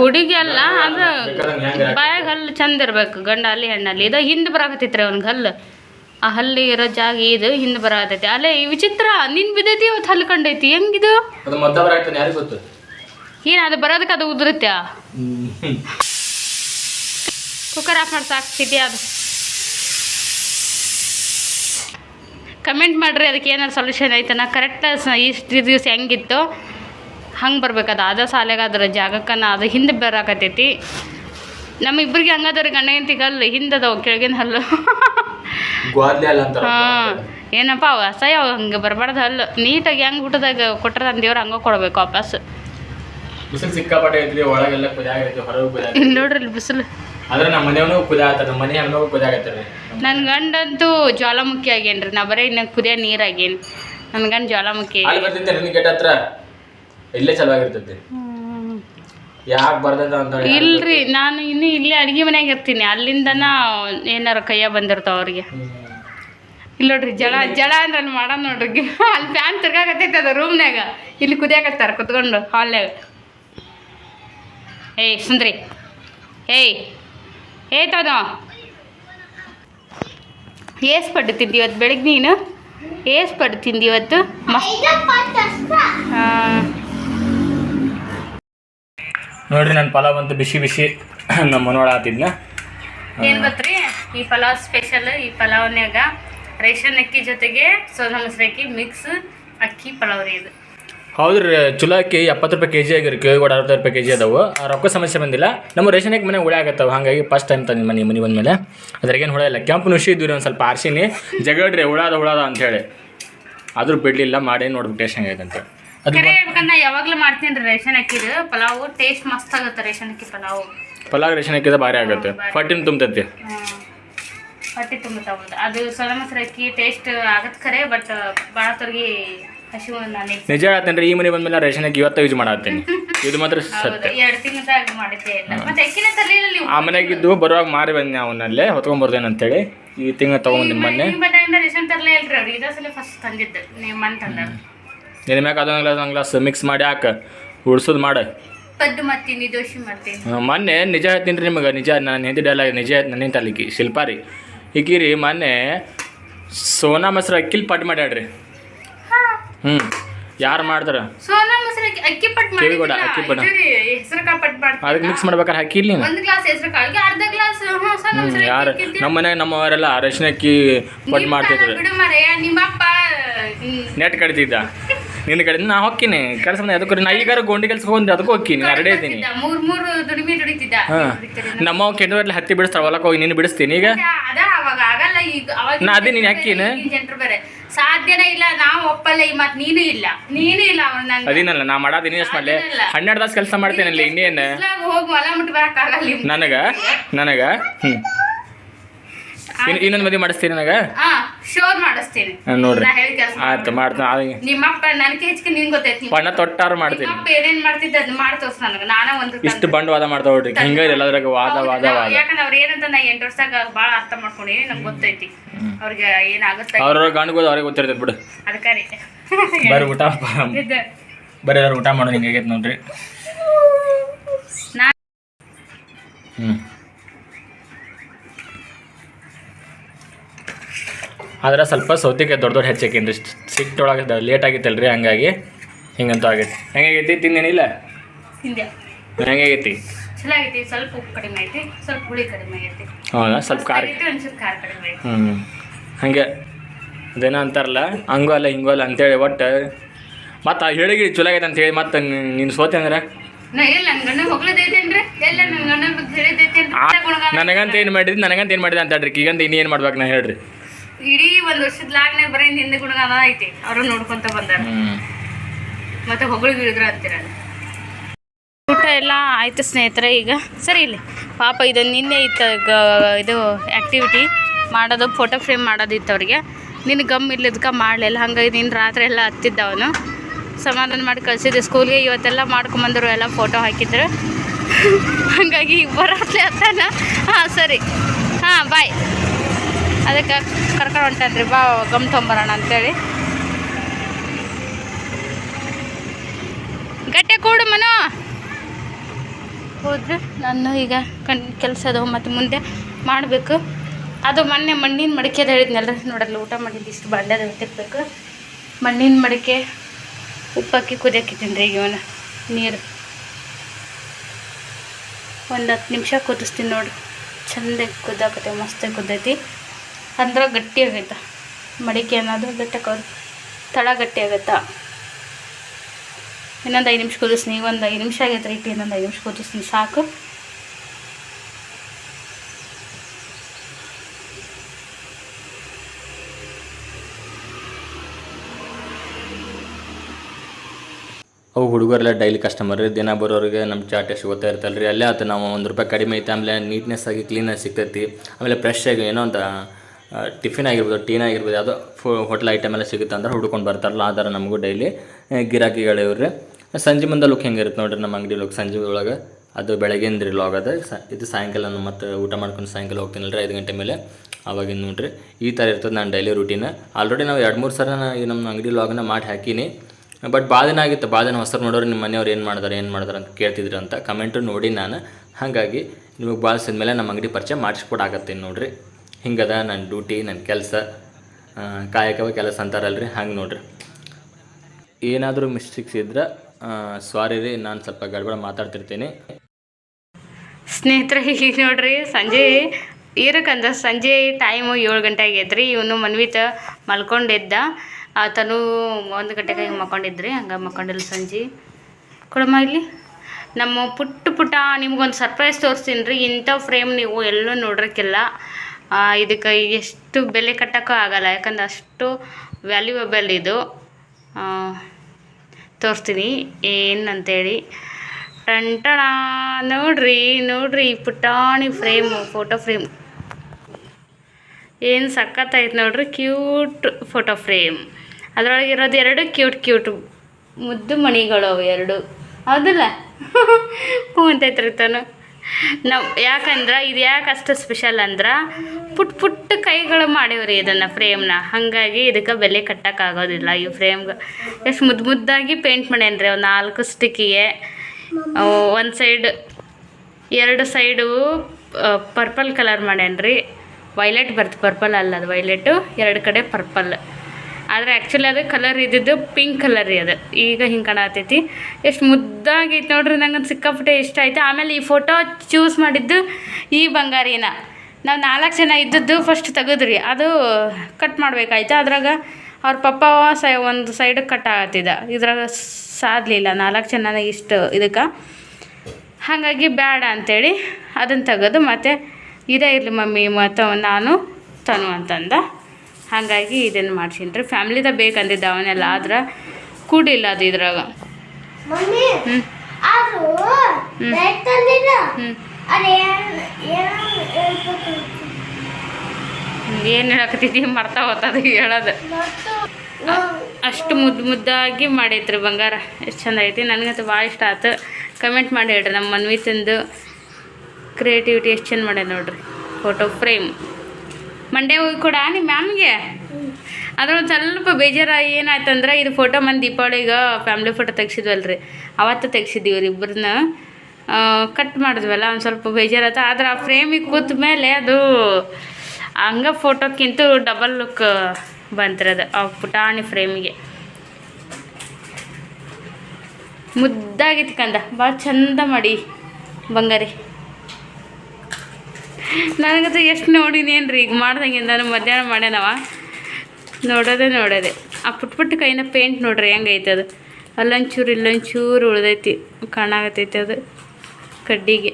ಹುಡುಗಿ ಅಲ್ಲ ಅಂದ್ರೆ ಬಾಯಾಗ ಹಲ್ಲು ಚಂದ ಇರ್ಬೇಕು ಗಂಡ ಅಲ್ಲಿ ಹೆಣ್ಣಲ್ಲಿ ಇದು ಹಿಂದೆ ಬರಾಕತ್ತೈತ್ರಿ ಅವ್ನಿಗೆ ಹಲ್ಲು. ಆ ಹಲ್ಲಿ ಇರೋ ಜಾಗ ಇದು ಹಿಂದೆ ಬರಾಕತ್ತೈತಿ. ಅಲ್ಲೇ ಈ ವಿಚಿತ್ರ ನಿನ್ ಬಿದ್ದೈತಿ ಇವತ್ತು ಹಲ್ಲು ಕಂಡೈತಿ ಹೆಂಗಿದು? ಏನು ಅದು ಬರೋದಕ್ಕೆ ಅದು ಉದುರುತ್ತೆ ಕುಕ್ಕರ್ ಆಫ್ ಮಾಡಿ ಸಾಕು ಸಿಟಿ ಅದು. ಕಮೆಂಟ್ ಮಾಡಿರಿ ಅದಕ್ಕೆ ಏನಾರು ಸೊಲ್ಯೂಷನ್ ಐತನ ಕರೆಕ್ಟ್ ಇಷ್ಟು ದಿವಸ ಹೆಂಗಿತ್ತು? ಹಂಗೆ ಬರ್ಬೇಕದು ಅದು ಸಾಲೆಗೆ ಅದರ ಜಾಗಕ್ಕನ ಅದು ಹಿಂದೆ ಬರಾಕತ್ತೈತಿ. ನಮ್ಮಿಬ್ಬರಿಗೆ ಹಂಗದವ್ರಿ ಗಂಡ ಹೆಂಡ್ತಿಗೆ ಹಲ್ಲು ಹಿಂದದವು ಕೆಳಗಿನ ಹಲ್ಲು. ಹಾಂ ಏನಪ್ಪ ಅವು ಅಸಹ್ಯ ಅವು ಹಂಗೆ ಬರಬಾರ್ದು ಹಲ್ಲು. ನೀಟಾಗಿ ಹೆಂಗೆ ಊಟದಾಗ ಕೊಟ್ಟರೆ ನನ್ನ ದೇವ್ರು ಹಂಗೆ ಕೊಡಬೇಕು ವಾಪಸ್ ಬಿಸಿಲು ಸಿಕ್ಕಾಪಟ್ಟೆ ಐತ್ರಿ ಒಳಗೆಲ್ಲ ಕುದಿಯಾಗೈತಿ ಹೊರಗೆ ಇಲ್ಲಿ ನೋಡ್ರಿ ಬಿಸಿಲು. ಆದ್ರೆ ನಮ್ಮ ಮನೆಯವನು ಕುದಾಗತ್ತೆ ನಮ್ಮ ಮನೆ ಕುದಾಗತ್ತೆ ಕುದಿಯಾಗತ್ತಾರ ನನ್ನ ಗಂಡಂತೂ ಜ್ವಾಲಾಮುಖಿ ಆಗೇನ್ರಿ ನಾ ಬರೀ ಇನ್ನು ಕುದಿಯ ನೀರಾಗೇನಿ ನನ್ನ ಗಂಡ ಜ್ವಾಲಾಮುಖಿ. ಅಲ್ಲಿ ಬರ್ತಿದ್ದೆ ನಿನ್ನ ಗೇಟ್ ಹತ್ರ? ಇಲ್ಲೇ ಚಲವಾಗಿರ್ತೈತಿ ಯಾಕೆ ಅಂತ ಇಲ್ರಿ ನಾನು ಇನ್ನು ಇಲ್ಲೇ ಅಡುಗೆ ಮನೆಯಾಗ ಇರ್ತೀನಿ. ಅಲ್ಲಿಂದನ ಏನಾರ ಕೈಯ ಬಂದಿರ್ತಾವ ಅವ್ರಿಗೆ. ಇಲ್ಲ ನೋಡ್ರಿ ಜಳ ಜಳ ಅಂದ್ರೆ ಅಲ್ಲಿ ಮಾಡೋಣ ನೋಡ್ರಿ. ಅಲ್ಲಿ ಫ್ಯಾನ್ ತಿರ್ಗಾಕತ್ತೈತೆ ಅದು ರೂಮ್ನಾಗ ಇಲ್ಲಿ ಕುದಿಯಾಕತ್ತಾರ ಕುತ್ಕೊಂಡು ಹಾಲ್ನಾಗ ಏಯ್ ಸುಂದ್ರಿ. ಏಯ್. ಏಯ್ತದ ತದ. ಏಸ್ ಪಡ್ಡು ತಿಂದಿ ಇವತ್ತು? ಬೆಳಿಗ್ಗೆ ನೀನು? ಏಸ್ ಪಡ್ಡು ತಿಂದಿ ಇವತ್ತು? ನೋಡ್ರಿ ನನ್ನ ಪಲಾವ್ ಅಂತ ಬಿಸಿ ಬಿಸಿ ನಮ್ಮ ಮನೋಳ ಆತಿದ್ನ ಏನು ಗೊತ್ತ್ರಿ? ಈ ಪಲಾವ್ ಸ್ಪೆಷಲ್ ಈ ಪಲಾವ್ನ್ಯಾಗ ರೇಷನ್ ಅಕ್ಕಿ ಜೊತೆಗೆ ಸೋನಾ ಮೊಸರು ಅಕ್ಕಿ ಮಿಕ್ಸ್ ಅಕ್ಕಿ ಪಲಾವ್ ರೀ ಇದು. ಹೌದ್ರಿ ಚಲೋ ಅಕ್ಕಿ ಎಪ್ಪತ್ತು ರೂಪಾಯಿ ಕೆ ಜಿ ಆಗಿರಿ ಕೇಳಿಗೋಡ ಅರವತ್ತು ರೂಪಾಯಿ ಕೆ ಜಿ ಅದಾವು. ಆ ರೊಕ್ಕ ಸಮಸ್ಯೆ ಬಂದಿಲ್ಲ. ನಮ್ಮ ರೇಷನ್ ಅಕ್ಕಿ ಮನೆ ಹುಳ ಆಗತ್ತವು ಹಾಗಾಗಿ ಫಸ್ಟ್ ಟೈಮ್ ತಂದು ಮನೆ ಮನೆ ಬಂದಮೇಲೆ. ಅದ್ರಾಗೇನು ಹುಳ ಇಲ್ಲ. ಕೆಂಪು ನುಷಿ ಇದ್ವಿ ಒಂದು ಸ್ವಲ್ಪ ಆರ್ಸಿನಿ. ಜಗಡ್ರಿ ಹುಳಾದ ಹುಳಾದ ಅಂಥೇಳಿ ಆದರೂ ಬಿಡಲಿಲ್ಲ ಮಾಡೇ ನೋಡ್ಬಿಟ್ಟು ಟೇಸ್ಟ್ ಹೆಂಗೈತೆ ಅಂತ. ಕರೆ ಹೇಳ್ಬೇಕಂದ್ರೆ ಯಾವಾಗ್ಲೂ ಮಾಡ್ತೀನಿ ರೀ ರೇಷನ್ ಅಕ್ಕಿದು ಪಲಾವು ಟೇಸ್ಟ್ ಮಸ್ತ್ ಆಗುತ್ತೆ ರೇಷನ್ ಅಕ್ಕಿ ಪಲಾವು. ಪಲಾವ್ ರೇಷನ್ ಅಕ್ಕಿದ ಭಾರಿ ಆಗುತ್ತೆ. ಫಟ್ಟಿನ ತುಂಬತೈತಿ. ಹೊಟ್ಟೆ ತುಂಬುತ್ತಾವುದು ಅದು ಸೋನಾ ಮೊಸರು ಅಕ್ಕಿ ಟೇಸ್ಟ್ ಆಗತ್ತೆ ಖರೆ ಬಟ್ ಭಾಳ ತೊರ್ಗಿ ನಿಜ ಹೇಳ್ತೇನೆ ಈ ಮನೆ ಬಂದ್ಮೇಲೆ ರೇಷನ್ ಅಕ್ಕಿ ಇವತ್ತು ಯೂಸ್ ಮಾಡತ್ತೇನೆ ಇದು ಮಾತ್ರ ಸತ್ಯ. ಆ ಮನೆಗೆ ಇದ್ದು ಬರುವಾಗ ಮಾರಿ ಬಂದೆ ಅವನಲ್ಲೇ ಹೊತ್ಕೊಂಬರ್ತೇನೆ ಅಂತೇಳಿ. ಈ ತಿಂಗಳು ತೊಗೊಂಬಂದಿನಿ ಮೊನ್ನೆ. ನಿನ್ನ ಮ್ಯಾಗ ಅದೊಂದು ಗ್ಲಾಸ್ ಒಂದು ಗ್ಲಾಸ್ ಮಿಕ್ಸ್ ಮಾಡಿ ಹಾಕ. ಉಳ್ಸೋದು ಮಾಡು. ಮೊನ್ನೆ ನಿಜ ಹೇಳ್ತೀನಿ ರೀ ನಿಮಗೆ. ನಿಜ ನಾನು ಹೆಂದಿ ಡೈಲಾಗ್ ನಿಜ ನನ್ನ ನಿಂತಲ್ಲಿಕಿ ಶಿಲ್ಪಾರಿ ಈಕಿರಿ ಮೊನ್ನೆ ಸೋನಾ ಮೊಸರು ಅಕ್ಕಿಲ್ ಪಟ್ ಮಾಡ್ಯಾಡ್ರಿ ಹ್ಞೂ ಯಾರು ಮಾಡ್ತಾರ ಸೋನಾ ಮೊಸರು ಅಕ್ಕಿ ಅಕ್ಕಿ ಪಟ್ ಕಿವಿಗೋಡ, ಅಕ್ಕಿ ಪಟ್. ಹೆಸರು ಕಾಳು ಪಟ್ ಅದಕ್ಕೆ ಮಿಕ್ಸ್ ಮಾಡ್ಬೇಕಾರೆ ಹಾಕಿ ಇಲ್ಲಿ ಒಂದ್ ಗ್ಲಾಸ್ ಹೆಸರು ಕಾಳಿಗೆ ಅರ್ಧ ಗ್ಲಾಸ್ ಸೋನಾ ಹ್ಞೂ ಮೊಸರು ಯಾರು ನಮ್ಮ ಮನ್ಯಾಗ ನಮ್ಮವರೆಲ್ಲ ಅರಶಿನ ಅಕ್ಕಿ ಪಟ್ ಮಾಡ್ತಿದ್ರು. ಬಿಡು ಮರೆ ನಿಮ್ಮಪ್ಪ ಹ್ಮ್, ನೆಟ್ ಕಡಿತಿದ್ದ ನಿನ್ನ ಕಡೆ ನಾ ಹೊಕ್ಕಿನಿ. ಕೆಲಸ ಅದಕ್ಕೆ ನಾ ಈಗಾರ ಗೋಂಡಿ ಕೆಲಸ ಹೋಗಿ ಅದಕ್ಕೂ ಹೊಕ್ಕಿನಿ. ಎರಡೇ ಇದ್ದೀನಿ ಬರ್ತಿದ್ದ, ಮೂರ್ ಮೂರು ದುಡಿಮೆ ದುಡಿತಿದ್ದ. ಹಾಂ. ನಮ್ಮ ಹತ್ತಿ ಬಿಡಿಸ್ತಾವಲ್ಲ ಹೊಲಕ್ಕೆ ಹೋಗಿ ನೀನು ಬಿಡಿಸ್ತೀನಿ ಈಗ. ಅದ ಅವಾಗ ಆಗಲ್ಲ ಈಗ ಅವಾಗ ನಾ ಅದೇ ನೀನ್ ಅಕ್ಕಿನ? ಜನರು ಬೇರೆ. ಸಾಧ್ಯನೇ ಇಲ್ಲ ನಾವು ಒಪ್ಪಲ್ಲ ಈ ಮತ್ ನೀನು ಇಲ್ಲ. ನೀನು ಇಲ್ಲ ಅವ್ನ ಅದಿನಲ್ಲ ನಾ ಮಾಡಾತೀನಿ ಎಷ್ಟು ಮಾಡಲಿ. ಹನ್ನೆರಡು ತಾಸು ಕೆಲಸ ಮಾಡ್ತೇನಲ್ಲ ಇನ್ನೇನು ಹೋಗಿ ಹೊಲ ಮುಟ್ಟು ಬರಕ್ಕಾಗಲ್ಲ ನನಗ ನನಗ ಹ್ಞೂ ಇನ್ನೊಂದು ಮದುವೆ ಮಾಡಿಸ್ತೀನಿ ನನಗ? ಹಾ ಶೋರ್ ಮಾಡಿಸ್ತೀನಿ. ಹಾ, ನೋಡ್ರಿ. ನಾ ಹೇಳಿ ಕೆಲಸ ಆಯ್ತು ಮಾಡ್ತೀನಿ. ನಿಮ್ಮಪ್ಪ ನನಗೆ ಹೆಚ್ಚಿಗೆ ನಿನ್ ಗೊತ್ತೈತಿ ಬಣ್ಣ ತೊಟ್ಟಾರು ಮಾಡ್ತೀನಿ. ನಿಮ್ಮಪ್ಪ ಏನೇನ್ ಮಾಡ್ತಿದ್ದ ಅದನ್ನ ಮಾಡಿ ತೋರ್ಸ್ ನನಗೆ. ನಾನ ಒಂದು ಇಷ್ಟು ಬಂಡವಾದ ಮಾಡ್ತಾವ ನೋಡ್ರಿ. ಹಿಂಗ ಎಲ್ಲದ್ರಾಗ ವಾದ ವಾದ ವಾದ. ಯಾಕಂದ್ರೆ ಅವ್ರ ಏನಂತ ನಾ ಎಂಟು ವರ್ಷದಾಗ ಭಾಳ ಅರ್ಥ ಮಾಡ್ಕೊಂಡಿನಿ ನಂಗೆ ಗೊತ್ತೈತಿ. ಅವ್ರಿಗೆ ಏನಾಗುತ್ತೆ ಅವ್ರವ್ರ ಗಂಡುಗಳು ಅವ್ರಿಗೆ ಗೊತ್ತಿರ್ತೈತೆ ಬಿಡು. ಅದಕ್ಕಾರಿ ಬರ್ರಿ ಊಟ ಬರೀ ಊಟ ಮಾಡೋದು ಹಿಂಗಾಗೈತೆ ನೋಡ್ರಿ. ನಾ ಹ್ಞೂ ಆದ್ರೆ ಸ್ವಲ್ಪ ಸೌತಿಕಾಯಿ ದೊಡ್ಡ ದೊಡ್ಡ ಹೆಚ್ಚಾಕೇನ್ರಿ ಸಿಟ್ಟೊಳಗೆ ಲೇಟ್ ಆಗಿತ್ತಲ್ರಿ ಹಂಗಾಗಿ ಹಿಂಗಂತೂ ಆಗೈತಿ. ಹೆಂಗಾಗೈತಿ ತಿಂದೇನಿಲ್ಲ? ಹೆಂಗಾಗೈತಿ? ಸ್ವಲ್ಪ ಉಪ್ಪು ಕಡಿಮೆ ಐತಿ ಸ್ವಲ್ಪ ಹುಳಿ ಕಡಿಮೆ ಹೌದಾ? ಸ್ವಲ್ಪ ಖಾರ ಹ್ಞೂ ಹಾಗೆ ಅದೇನೋ ಅಂತಾರಲ್ಲ ಹಂಗೂ ಅಲ್ಲ ಹಿಂಗೂ ಅಲ್ಲ ಅಂತೇಳಿ ಒಟ್ಟು. ಮತ್ತು ಆ ಹೇಳಿಗಿ ಚಲೋ ಆಗೈತೆ ಅಂತೇಳಿ ಮತ್ತೆ ನೀನು ಸೋತೆ ಅಂದ್ರೆ? ನನಗಂತ ಏನು ಮಾಡಿದ್ರಿ ನನಗಂತ ಏನು ಮಾಡಿದೆ ಅಂತ ಹೇಳ್ರಿ. ಈಗಂತ ಇನ್ನೇನು ಮಾಡ್ಬೇಕು ನಾ ಹೇಳ್ರಿ. ಇಡೀ ಒಂದ್ ವರ್ಷದ ಲಾಗ್ನ ಬರೀ ಹಿಂದೆ ಗುಣಗಾನ ಐತಿ. ಅವ್ರು ನೋಡ್ಕೊಂತ ಬಂದಾರ. ಮತ್ತೆ ಹೊಗಳು ಬೀಳಿದ್ರ ಅಂತೀರ? ಊಟ ಎಲ್ಲ ಆಯ್ತು ಸ್ನೇಹಿತರೆ, ಈಗ ಸರಿ ಇಲ್ಲಿ. ಪಾಪ ಇದು ನಿನ್ನೆ ಇತ್ತು ಇದು ಆ್ಯಕ್ಟಿವಿಟಿ ಮಾಡೋದು ಫೋಟೋ ಫ್ರೇಮ್ ಮಾಡೋದಿತ್ತು ಅವ್ರಿಗೆ. ನಿನ್ನ ಗಮ್ ಇಲ್ಲದಕ್ಕೆ ಮಾಡಲಿಲ್ಲ. ಹಂಗಾಗಿ ನಿನ್ನ ರಾತ್ರಿ ಎಲ್ಲ ಹತ್ತಿದ್ದ ಅವನು. ಸಮಾಧಾನ ಮಾಡಿ ಕಳಿಸಿದ್ದೆ. ಸ್ಕೂಲ್ಗೆ ಇವತ್ತೆಲ್ಲ ಮಾಡ್ಕೊಂಬಂದರು ಎಲ್ಲ ಫೋಟೋ ಹಾಕಿದ್ರು. ಹಾಗಾಗಿ ಬರತ್ಲೆ ಹತ್ತಾನ ಹಾಂ, ಸರಿ. ಹಾಂ ಬಾಯ್ ಅದಕ್ಕೆ ಕರ್ಕೊಂಡು ಹೊಂಟಾನ್ರಿ, ಬಾ, ಗಮ್ ತೊಂಬರೋಣ ಅಂತೇಳಿ. ಗಟ್ಟೆ ಕೂಡು ಮನೋ. ಹೋದ್ರೆ ನಾನು ಈಗ ಕಣ್ ಕೆಲಸ ಅದು ಮತ್ತು ಮುಂದೆ ಮಾಡಬೇಕು. ಅದು ಮೊನ್ನೆ ಮಣ್ಣಿನ ಮಡಿಕೆ ಅದು ಹೇಳಿದ್ನಲ್ಲ ನೋಡಲ್ಲ ಊಟ ಮಾಡಿದ್ದು ಇಷ್ಟು ಬಾಂಡ್ಯದ ಹೊತ್ತಿರ್ಬೇಕು ಮಣ್ಣಿನ ಮಡಿಕೆ ಉಪ್ಪಕ್ಕಿ ಕುದಿಯಾಕಿದ್ದೀನಿ ರೀ ಇವನ ನೀರು. ಒಂದು ಹತ್ತು ನಿಮಿಷ ಕುದಿಸ್ತೀನಿ ನೋಡಿ. ಚಂದ ಕುದ್ದಾಕತ್ತೆ ಮಸ್ತಾಗಿ ಕುದ್ದೈತಿ. ಅಂದ್ರೆ ಗಟ್ಟಿ ಆಗೈತೆ. ಮಡಿಕೆ ಅನ್ನೋದು ಗಟ್ಟಕ್ಕೆ ತಳ ಗಟ್ಟಿ ಆಗುತ್ತೆ. ಇನ್ನೊಂದು ಐದು ನಿಮಿಷ ಕುದಿಸ್ತೀನಿ ಈಗ ಒಂದು ಐದು ನಿಮಿಷ ಆಗೈತೆ ರೀ ಇನ್ನೊಂದು ಐದು ನಿಮಿಷ ಕುದಿಸ್ತೀನಿ, ಸಾಕು. ಅವು ಹುಡುಗರೆಲ್ಲ ಡೈಲಿ ಕಸ್ಟಮರ್ ರೀ ದಿನ ಬರೋರಿಗೆ ನಮ್ಮ ಚಾಟ್ ಎಷ್ಟು ಗೊತ್ತಾ ಇರ್ತಲ್ಲ ರೀ ಅಲ್ಲೇ ಆತು, ನಾವು ಒಂದು ರೂಪಾಯಿ ಕಡಿಮೆ ಐತೆ, ಆಮೇಲೆ ನೀಟ್ನೆಸ್ ಆಗಿ ಕ್ಲೀನಾಗಿ ಸಿಗ್ತೈತಿ. ಆಮೇಲೆ ಫ್ರೆಶ್ ಆಗಿ ಏನೋ ಒಂದು ಟಿಫಿನ್ ಆಗಿರ್ಬೋದು ಟೀನ್ ಆಗಿರ್ಬೋದು, ಯಾವುದೋ ಫು, ಹೋಟ್ಲ್ ಐಟಮ್ ಎಲ್ಲ ಸಿಗುತ್ತೆ ಅಂದ್ರೆ ಹುಡ್ಕೊಂಡು ಬರ್ತಾರಲ್ಲ, ಆ ಥರ ನಮಗೂ ಡೈಲಿ ಗಿರಾಕಿಗಳಿವ್ರಿ ಸಂಜೆ ಮುಂದೆ ಲುಕ್ ಹೆಂಗಿರುತ್ತೆ ನೋಡ್ರಿ ನಮ್ಮ ಅಂಗಡಿ ಲುಕ್ ಸಂಜೆ ಒಳಗೆ? ಅದು ಬೆಳಗ್ಗಿಂದ ರೀ ಲಾಗ್ ಸ, ಇದು ಸಾಯಂಕಾಲ ನಾನು ಮತ್ತೆ ಊಟ ಮಾಡ್ಕೊಂಡು ಸಾಯಂಕಾಲ ಹೋಗ್ತೀನಲ್ಲ ರೀ ಐದು ಗಂಟೆ ಮೇಲೆ. ಅವಾಗಿಂದ ನೋಡ್ರಿ, ಈ ಥರ ಇರ್ತದೆ ನಾನು ಡೈಲಿ ರೂಟೀನ್ ಆಲ್ರೆಡಿ ನಾವು ಎರಡು ಮೂರು ಸಲ ಈ ನಮ್ಮ ಅಂಗಡಿ ಲಾಗನ್ನ ಮಾಡಿ ಹಾಕೀನಿ. ಬಟ್ ಭಾಳ ದಿನ ಆಗಿತ್ತು ಭಾಳ ದಿನ ಹೊಸರು ನೋಡೋರು, ನಿಮ್ಮ ಮನೆಯವ್ರು ಏನು ಮಾಡ್ತಾರೆ ಏನು ಮಾಡ್ತಾರೆ ಅಂತ ಕೇಳ್ತಿದ್ರು ಅಂತ ಕಮೆಂಟು ನೋಡಿ ನಾನು. ಹಾಗಾಗಿ ನಿಮಗೆ ಭಾಳ ಸಿದ್ಮೇಲೆ ನಮ್ಮ ಅಂಗಡಿ ಪರಿಚಯ ಮಾಡಿಸ್ಕೊಡಾಕತ್ತೀನಿ ನೋಡ್ರಿ. ಹಿಂಗದ ನನ್ನ ಡ್ಯೂಟಿ ನನ್ನ ಕೆಲಸ ಕಾಯಕವ ಕೆಲಸ ಅಂತಾರಲ್ರಿ? ಹಂಗೆ ನೋಡ್ರಿ. ಏನಾದರೂ ಮಿಸ್ಟೇಕ್ಸ್ ಇದ್ರೆ ಸಾರಿ ರೀ, ನಾನು ಸ್ವಲ್ಪ ಗಡ್ಬಡ ಮಾತಾಡ್ತಿರ್ತೀನಿ. ಸ್ನೇಹಿತರೆ, ಈಗ ನೋಡ್ರಿ, ಸಂಜೆ ಇರಕ್ಕಂದ ಸಂಜೆ ಟೈಮು ಏಳು ಗಂಟೆ ಆಗೈತ್ರಿ ಇವನು ಮನ್ವಿತ ಮಲ್ಕೊಂಡಿದ್ದ. ಆತನು ಒಂದು ಗಂಟೆಗೆ ಹಿಂಗೆ ಮಕ್ಕೊಂಡಿದ್ರಿ ಹಂಗೆ ಮಕ್ಕೊಂಡಿಲ್ಲ ಸಂಜೆ. ಕೊಡಮ್ಮ ಇಲ್ಲಿ. ನಮ್ಮ ಪುಟ್ಟ ಪುಟ್ಟ ನಿಮ್ಗೊಂದು ಸರ್ಪ್ರೈಸ್ ತೋರಿಸ್ತೀನಿ ರೀ. ಇಂಥ ಫ್ರೇಮ್ ನೀವು ಎಲ್ಲೂ ನೋಡ್ರಕ್ಕಿಲ್ಲ. ಇದಕ್ಕೆ ಎಷ್ಟು ಬೆಲೆ ಕಟ್ಟೋಕ್ಕೂ ಆಗಲ್ಲ ಯಾಕಂದ್ರೆ ಅಷ್ಟು ವ್ಯಾಲ್ಯೂಯಬಲ್ ಇದು ತೋರಿಸ್ತೀನಿ ಏನಂತೇಳಿ ಟಂಟಣ ನೋಡ್ರಿ ನೋಡ್ರಿ ಪುಟಾಣಿ ಫ್ರೇಮು ಫೋಟೋ ಫ್ರೇಮ್ ಏನು ಸಖತ್ತಾಯ್ತು ನೋಡ್ರಿ ಕ್ಯೂಟ್ ಫೋಟೋ ಫ್ರೇಮ್ ಅದರೊಳಗೆ ಇರೋದು ಎರಡು ಕ್ಯೂಟ್ ಕ್ಯೂಟ್ ಮುದ್ದು ಮಣಿಗಳು ಅವು ಎರಡು ಹೌದಲ್ಲ ಹ್ಞೂ ಅಂತೈತ್ರಿ ತಾನು ನಾವು ಯಾಕಂದ್ರೆ ಇದು ಯಾಕೆ ಅಷ್ಟು ಸ್ಪೆಷಲ್ ಅಂದ್ರೆ ಪುಟ್ ಪುಟ್ಟ ಕೈಗಳು ಮಾಡೇವ್ರಿ ಇದನ್ನು ಫ್ರೇಮ್ನ ಹಾಗಾಗಿ ಇದಕ್ಕೆ ಬೆಲೆ ಕಟ್ಟೋಕ್ಕಾಗೋದಿಲ್ಲ ಈ ಫ್ರೇಮ್ಗೆ ಎಷ್ಟು ಮುದ್ದು ಮುದ್ದಾಗಿ ಪೇಂಟ್ ಮಾಡ್ಯಾನ್ರಿ ಒಂದು ನಾಲ್ಕು ಸ್ಟಿಕ್ಕಿಗೆ ಒಂದು ಸೈಡ್ ಎರಡು ಸೈಡು ಪರ್ಪಲ್ ಕಲರ್ ಮಾಡ್ಯಾನ್ರಿ ವೈಲೆಟ್ ಬರ್ತು ಪರ್ಪಲ್ ಅಲ್ಲ ಅದು ವೈಲೆಟು ಎರಡು ಕಡೆ ಪರ್ಪಲ್ ಆದರೆ ಆ್ಯಕ್ಚುಲಿ ಅದು ಕಲರ್ ಇದ್ದಿದ್ದು ಪಿಂಕ್ ಕಲರ್ ರೀ ಅದು. ಈಗ ಹಿಂಗೆ ಕಾಣತೈತಿ. ಎಷ್ಟು ಮುದ್ದಾಗೈತೆ ನೋಡ್ರಿ ನಂಗೆ ಸಿಕ್ಕಾಪಟ್ಟೆ ಇಷ್ಟ ಆಯ್ತು. ಆಮೇಲೆ ಈ ಫೋಟೋ ಚೂಸ್ ಮಾಡಿದ್ದು ಈ ಬಂಗಾರಿನ. ನಾವು ನಾಲ್ಕು ಜನ ಇದ್ದದ್ದು ಫಸ್ಟ್ ತೆಗೆದ್ರಿ ಅದು ಕಟ್ ಮಾಡಬೇಕಾಯ್ತು. ಅದ್ರಾಗ ಅವ್ರ ಪಪ್ಪ ಸೈ, ಒಂದು ಸೈಡಿಗೆ ಕಟ್ ಆಗತ್ತಿದ್ದ ಇದ್ರಾಗ ಸಾಧಲಿಲ್ಲ ನಾಲ್ಕು ಜನ ಇಷ್ಟು ಇದಕ್ಕೆ. ಹಾಗಾಗಿ ಬೇಡ ಅಂಥೇಳಿ ಅದನ್ನು ತೆಗೆದು ಮತ್ತು ಇದೇ ಇರಲಿ ಮಮ್ಮಿ ಮತ್ತು ನಾನು, ತನು ಅಂತಂದ. ಹಾಗಾಗಿ ಇದನ್ನು ಮಾಡ್ಸೀನಿ ರೀ ಫ್ಯಾಮ್ಲಿದ ಬೇಕಂದಿದ್ದ ಅವನೆಲ್ಲ ಆದ್ರೆ ಕೂಡಿಲ್ಲ ಅದು ಇದ್ರಾಗ. ಏನು ಹೇಳಕತ್ತಿದ್ದಿ ಮರ್ತಾ ಹೋಗ್ತದ ಹೇಳೋದು. ಅಷ್ಟು ಮುದ್ದು ಮುದ್ದಾಗಿ ಮಾಡೈತ್ರಿ ಬಂಗಾರ. ಎಷ್ಟು ಚಂದ ಐತಿ. ನನಗಂತೂ ಭಾಳ ಇಷ್ಟ ಆಯ್ತು ಕಮೆಂಟ್ ಮಾಡಿ ಹೇಳ್ರಿ. ನಮ್ಮ ಮನ್ವಿತಂದು ಕ್ರಿಯೇಟಿವಿಟಿ ಎಷ್ಟು ಚೆಂದ ಮಾಡ್ಯಾರ ನೋಡ್ರಿ. ಫೋಟೋ ಫ್ರೇಮ್ ಮಂಡ್ಯ ಹೋಗಿ ಕೊಡ ನಿಮ್ಮ ಮ್ಯಾಮ್ಗೆ? ಅದ್ರೊಂದು ಸ್ವಲ್ಪ ಬೇಜಾರ ಏನಾಯ್ತಂದ್ರೆ ಇದು ಫೋಟೋ ಮಂದಿ ದೀಪಾವಳಿಗೆ ಫ್ಯಾಮ್ಲಿ ಫೋಟೋ ತೆಗ್ಸಿದ್ವಲ್ರಿ. ಅವತ್ತು ತೆಗ್ಸಿದ್ದೀವಿ ರೀ ಇಬ್ಬರನ್ನ ಕಟ್ ಮಾಡಿದ್ವಲ್ಲ, ಒಂದು ಸ್ವಲ್ಪ ಬೇಜಾರಾಯ್ತು. ಆದ್ರೆ ಆ ಫ್ರೇಮಿಗೆ ಕೂತ ಮೇಲೆ ಅದು ಹಂಗ ಫೋಟೋಕ್ಕಿಂತ ಡಬಲ್ ಲುಕ್ ಬಂತ್ರಿ ಅದು. ಆ ಪುಟಾಣಿ ಫ್ರೇಮಿಗೆ ಮುದ್ದಾಗಿತ್ತು ಕಂದ. ಭಾಳ ಚಂದ ಮಾಡಿ ಬಂಗಾರಿ. ನನಗಂತೂ ಎಷ್ಟು ನೋಡಿನೇನು ರೀ ಈಗ ಮಾಡ್ದಂಗೆ ನಾನು ಮಧ್ಯಾಹ್ನ ಮಾಡ್ಯಾನವ. ನೋಡೋದೇ ನೋಡೋದೆ. ಆ ಪುಟ್ ಪುಟ್ಟ ಕೈನ ಪೇಂಟ್ ನೋಡ್ರಿ ಹೆಂಗೈತೆ ಅದು. ಅಲ್ಲೊಂಚೂರು ಇಲ್ಲೊಂಚೂರು ಉಳ್ದೈತಿ. ಕಾಣಾಗತ್ತೈತೆ ಅದು. ಕಡ್ಡಿಗೆ.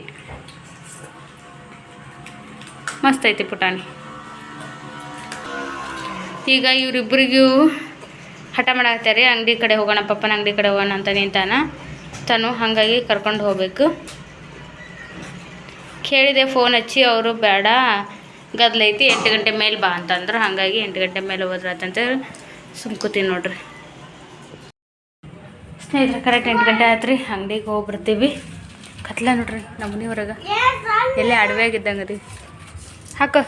ಮಸ್ತ್ ಐತಿ ಪುಟಾಣಿ. ಈಗ ಇವರಿಬ್ಬರಿಗೂ ಹಠ ಮಾಡಾಕತ್ತಾರೆ ಅಂಗಡಿ ಕಡೆ ಹೋಗೋಣ, ಪಪ್ಪನ ಅಂಗಡಿ ಕಡೆ ಹೋಗೋಣ ಅಂತ ನಿಂತಾನ ತಾನು ಹಾಗಾಗಿ ಕರ್ಕೊಂಡು ಹೋಗ್ಬೇಕು. ಕೇಳಿದೆ ಫೋನ್ ಹಚ್ಚಿ, ಅವರು ಬೇಡ, ಗದ್ಲೈತಿ, ಎಂಟು ಗಂಟೆ ಮೇಲೆ ಬಾ ಅಂತಂದ್ರೆ. ಹಾಗಾಗಿ ಎಂಟು ಗಂಟೆ ಮೇಲೆ ಹೋದ್ರಾತಂತೇಳಿ ಸುಮ್ಕೋತೀನಿ ನೋಡ್ರಿ. ಸ್ನೇಹಿತರೆ ಕರೆಕ್ಟ್ ಎಂಟು ಗಂಟೆ ಆಯ್ತು ರೀ ಅಂಗಡಿಗೆ ಹೋಗಿ ಬರ್ತೀವಿ ಕತ್ಲ ನೋಡ್ರಿ ನಮ್ಮ ಮನೆ ಎಲ್ಲೇ ಎಲ್ಲೇ ಅಡವೆಯಾಗಿದ್ದಂಗೆ ರೀ ಹಾಕು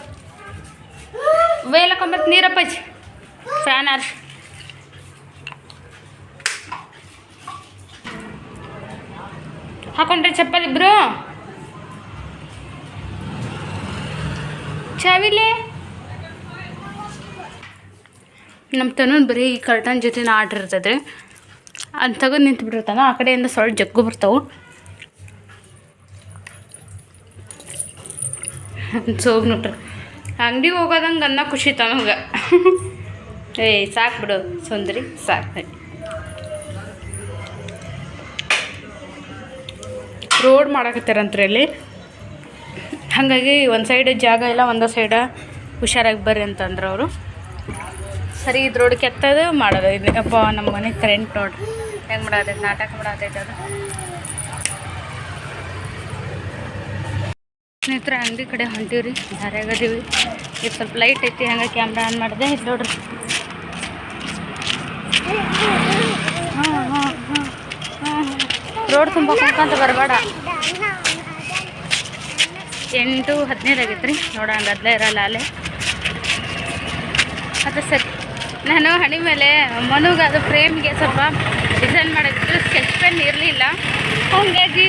ವೇಲಕೊಂಬತ್ತು ಜಿ ಫ್ಯಾನ್ ಆರ್. ಹಾಕೊಂಡ್ರಿ, ಚಪ್ಪಲ್ ಇಬ್ರು ಚಾವಿಲೆ ನಮ್ಮ ತನೂನ್ ಬರೀ ಈ ಕರ್ಟನ್ ಜೊತೆ ಆರ್ಡ್ರ್ ಇರ್ತದೆ ಅದು ತಗೊಂಡು ನಿಂತು ಬಿಟ್ಟಿರ್ತಾನೆ ಆ ಕಡೆಯಿಂದ ಸ್ವಲ್ಪ ಜಗ್ಗು ಬರ್ತಾವೆ. ಸೋಗ್ ನೋಡ್ರಿ. ಅಂಗಡಿಗೆ ಹೋಗೋದಂಗೆ ಅನ್ನ ಖುಷಿ ತನಗೆ ಏಯ್ ಸಾಕು ಬಿಡು ಸುಂದರಿ, ಸಾಕು. ರೋಡ್ ಮಾಡಾಕತ್ತಾರಂತ್ರಿ ಅಲ್ಲಿ. ಹಾಗಾಗಿ ಒಂದು ಸೈಡ್ ಜಾಗ ಇಲ್ಲ, ಒಂದು ಸೈಡ ಹುಷಾರಾಗಿ ಬರ್ರಿ ಅಂತಂದ್ರೆ ಅವರು. ಸರಿ, ಇದು ರೋಡ್ ಕೆತ್ತದು, ಮಾಡೋದು. ಇದು ಅಪ್ಪ ನಮ್ಮ ಮನೆ ಕರೆಂಟ್ ನೋಡ್ರಿ ಹೆಂಗೆ ಮಾಡತೈತೆ ನಾಟಕ ಮಾಡತೈತೆ ಅದು ಸ್ನೇಹಿತರ, ಅಂಗಡಿ ಕಡೆ ಹೊಂಟೀವ್ರಿ. ದಾರ್ಯಾಗದೀವಿ ಈಗ ಸ್ವಲ್ಪ ಲೈಟ್ ಐತಿ ಹಂಗೆ ಕ್ಯಾಮ್ರಾ ಆನ್ ಮಾಡಿದೆ. ಇದು ನೋಡ್ರಿ. ರೋಡ್ ತುಂಬ ಕುಂಕಂತ ಬರಬೇಡ. ಎಂಟು ಹದಿನೈದು ಆಗೈತೆ ರೀ ಅದ್ಲೇ ಇರಲ್ಲ ಅಲ್ಲೇ. ಅದು ಸರಿ, ನಾನು ಹಣಿ ಮೇಲೆ ಮನುಗೆ ಅದು ಫ್ರೇಮ್ಗೆ ಸ್ವಲ್ಪ ಡಿಸೈನ್ ಮಾಡೋದಿತ್ತು ಸ್ಕೆಚ್ ಪೆನ್ ಇರಲಿಲ್ಲ. ಹಾಗಾಗಿ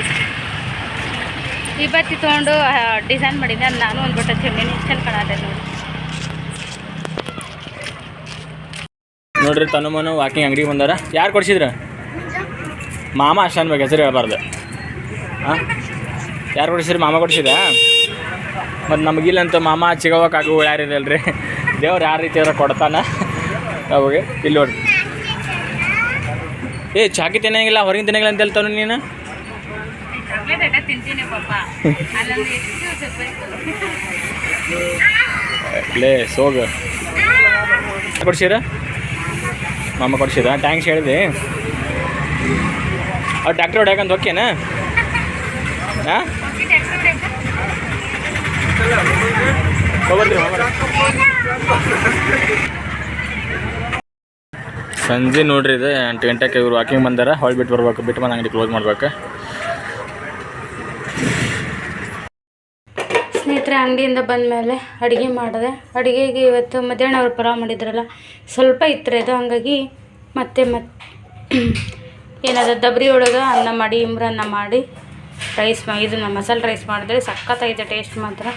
ಈ ಬತ್ತಿ ತೊಗೊಂಡು ಡಿಸೈನ್ ಮಾಡಿದ್ದೆ. ಅದು ನಾನು ಒಂದು ಬಟ್ಟೆ ಚೆನ್ನ ಚೆಂದ ಕಾಣತ್ತೆ ನೋಡಿ. ನೋಡ್ರಿ ತನು ಮನು ವಾಕಿಂಗ್ ಅಂಗಡಿಗೆ ಬಂದಾರ. ಯಾರು ಕೊಡಿಸಿದ್ರ? ಮಾಮ ಅಷ್ಟು ಅನ್ಬೇಕು ಹೆಸರು ಹೇಳ್ಬಾರ್ದು. ಹಾಂ ಯಾರು ಕೊಡಿಸಿದ್ರಿ? ಮಾಮ ಕೊಡ್ಸಿದ ಮತ್ತು ನಮಗಿಲ್ಲಂತೂ ಮಾಮ ಚಿಗವ ಕಾಕು ರೀ ದೇವ್ರು ಯಾವ ರೀತಿ ಅವ್ರ ಕೊಡ್ತಾನ? ಅವಾಗ ಇಲ್ಲಿ ನೋಡ್ರಿ. ಏ, ಚಾಕಿ ತಿನ್ನಂಗಿಲ್ಲ, ಹೊರಗಿನ ತಿನ್ನಂಗಿಲ್ಲ ಅಂತ ಹೇಳ್ತಾನು ನೀನು? ಲೇ, ಸೋಗ. ಕೊಡ್ಸಿರ? ಮಾಮ ಕೊಡ್ಸೀರ? ಟ್ಯಾಂಕ್ಸ್ ಹೇಳಿದೆ. ಅವ್ರು ಡಾಕ್ಟ್ರ್ ಹೊಡ್ಯಾಕಂತ ಓಕೆನಾ ಹಾಂ? ಸಂಜೆ ನೋಡ್ರಿ ಇದು, ಎಂಟು ಗಂಟೆಗೆ ಇವ್ರು ವಾಕಿಂಗ್ ಬಂದಾರ. ಹೊಳ್ ಬಿಟ್ಟು ಬರ್ಬೇಕು, ಬಿಟ್ಟು ಬಂದು ಅಂಗಡಿ ಕ್ಲೋಸ್ ಮಾಡ್ಬೇಕು. ಸ್ನೇಹಿತರೆ, ಅಂಗಡಿಯಿಂದ ಬಂದಮೇಲೆ ಅಡುಗೆ ಮಾಡಿದೆ. ಅಡುಗೆಗೆ ಇವತ್ತು ಮಧ್ಯಾಹ್ನ ಅವ್ರು ಪಲಾವ್ ಮಾಡಿದ್ರಲ್ಲ, ಸ್ವಲ್ಪ ಇತ್ತು ಇದು. ಹಾಗಾಗಿ ಮತ್ತೆ ಮತ್ತೆ ಏನದ ದಬ್ರಿ ಒಳಗೆ ಅನ್ನ ಮಾಡಿ, ಇಮ್ರನ್ನ ಮಾಡಿ. ರೈಸ್ ಇದನ್ನ ಮಸಾಲೆ ರೈಸ್ ಮಾಡಿದ್ರೆ ಸಖತ್ತಾಗಿದೆ ಟೇಸ್ಟ್ ಮಾತ್ರ.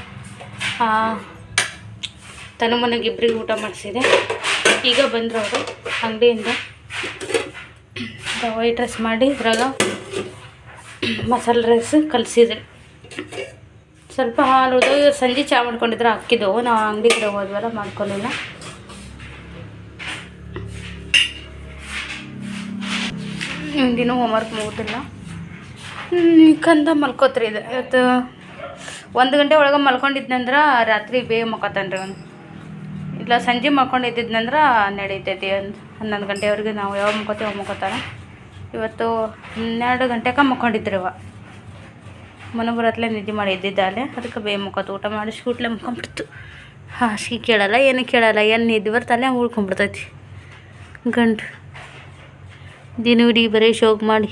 ತನು ಮನೆಗೆ ಇಬ್ಬರಿಗೆ ಊಟ ಮಾಡಿಸಿದೆ. ಈಗ ಬಂದರು ಅವರು ಅಂಗಡಿಯಿಂದ. ವೈಟ್ ರೈಸ್ ಮಾಡಿ ಇದ್ರಾಗ ಮಸಾಲೆ ರೈಸ್ ಕಲಿಸಿದ್ರು ಸ್ವಲ್ಪ ಹಾಲು ಹೋದಾಗ ಸಂಜೆ ಚಹಾ ಮಾಡ್ಕೊಂಡಿದ್ರೆ ಹಾಕಿದ್ದೆವು ನಾವು ಅಂಗಡಿ ಕಡೆ ಹೋದ್ವಲ್ಲ ಮಾಡ್ಕೊಳ್ಳಿಲ್ಲ ಹಿಂದಿನೂ ಹೋಮ್ವರ್ಕ್ ಮುಗಿದಿಲ್ಲ. ಕಂದ ಮಲ್ಕೋತ್ರಿ ಇದು. ಇವತ್ತು ಒಂದು ಗಂಟೆ ಒಳಗೆ ಮಲ್ಕೊಂಡಿದ್ನಂದ್ರೆ ರಾತ್ರಿ ಬೇಗ ಮಲ್ಕೋತಾನೆ ರೀ ಒಂದು ಇಲ್ಲ ಸಂಜೆ ಮಲ್ಕೊಂಡಿದ್ದಿದ್ನಂದ್ರೆ ನಡೀತೈತಿ ಒಂದು ಹನ್ನೊಂದು ಗಂಟೆವರೆಗೆ ನಾವು ಯಾವಾಗ ಮಲ್ಕೋತೀವಿ ಅವಾಗ ಮಲ್ಕೋತಾನೆ ಇವತ್ತು ಹನ್ನೆರಡು ಗಂಟೆಗೆ ಅವ ಮನೆ ಬರತ್ಲೆ ನಿದ್ದೆ ಮಾಡಿ ಇದ್ದಿದ್ದಾಳೆ ಅದಕ್ಕೆ ಬೇಗ ಮುಖತ್ತು ಊಟ ಮಾಡಿ ಶೂಟ್ಲೆ ಮುಕೊಂಬಿಡ್ತು ಹಾಸಿಗೆ ಕೇಳಲ್ಲ, ಏನು ಕೇಳಲ್ಲ, ಏನು ನಿದ್ದೆ ಬರ್ತಲ್ಲೇ ಉಳ್ಕೊಂಡ್ಬಿಡ್ತೈತಿ ಗಂಡು ದಿನವಿಡೀ ಬರೀ ಶೋಕ್ ಮಾಡಿ.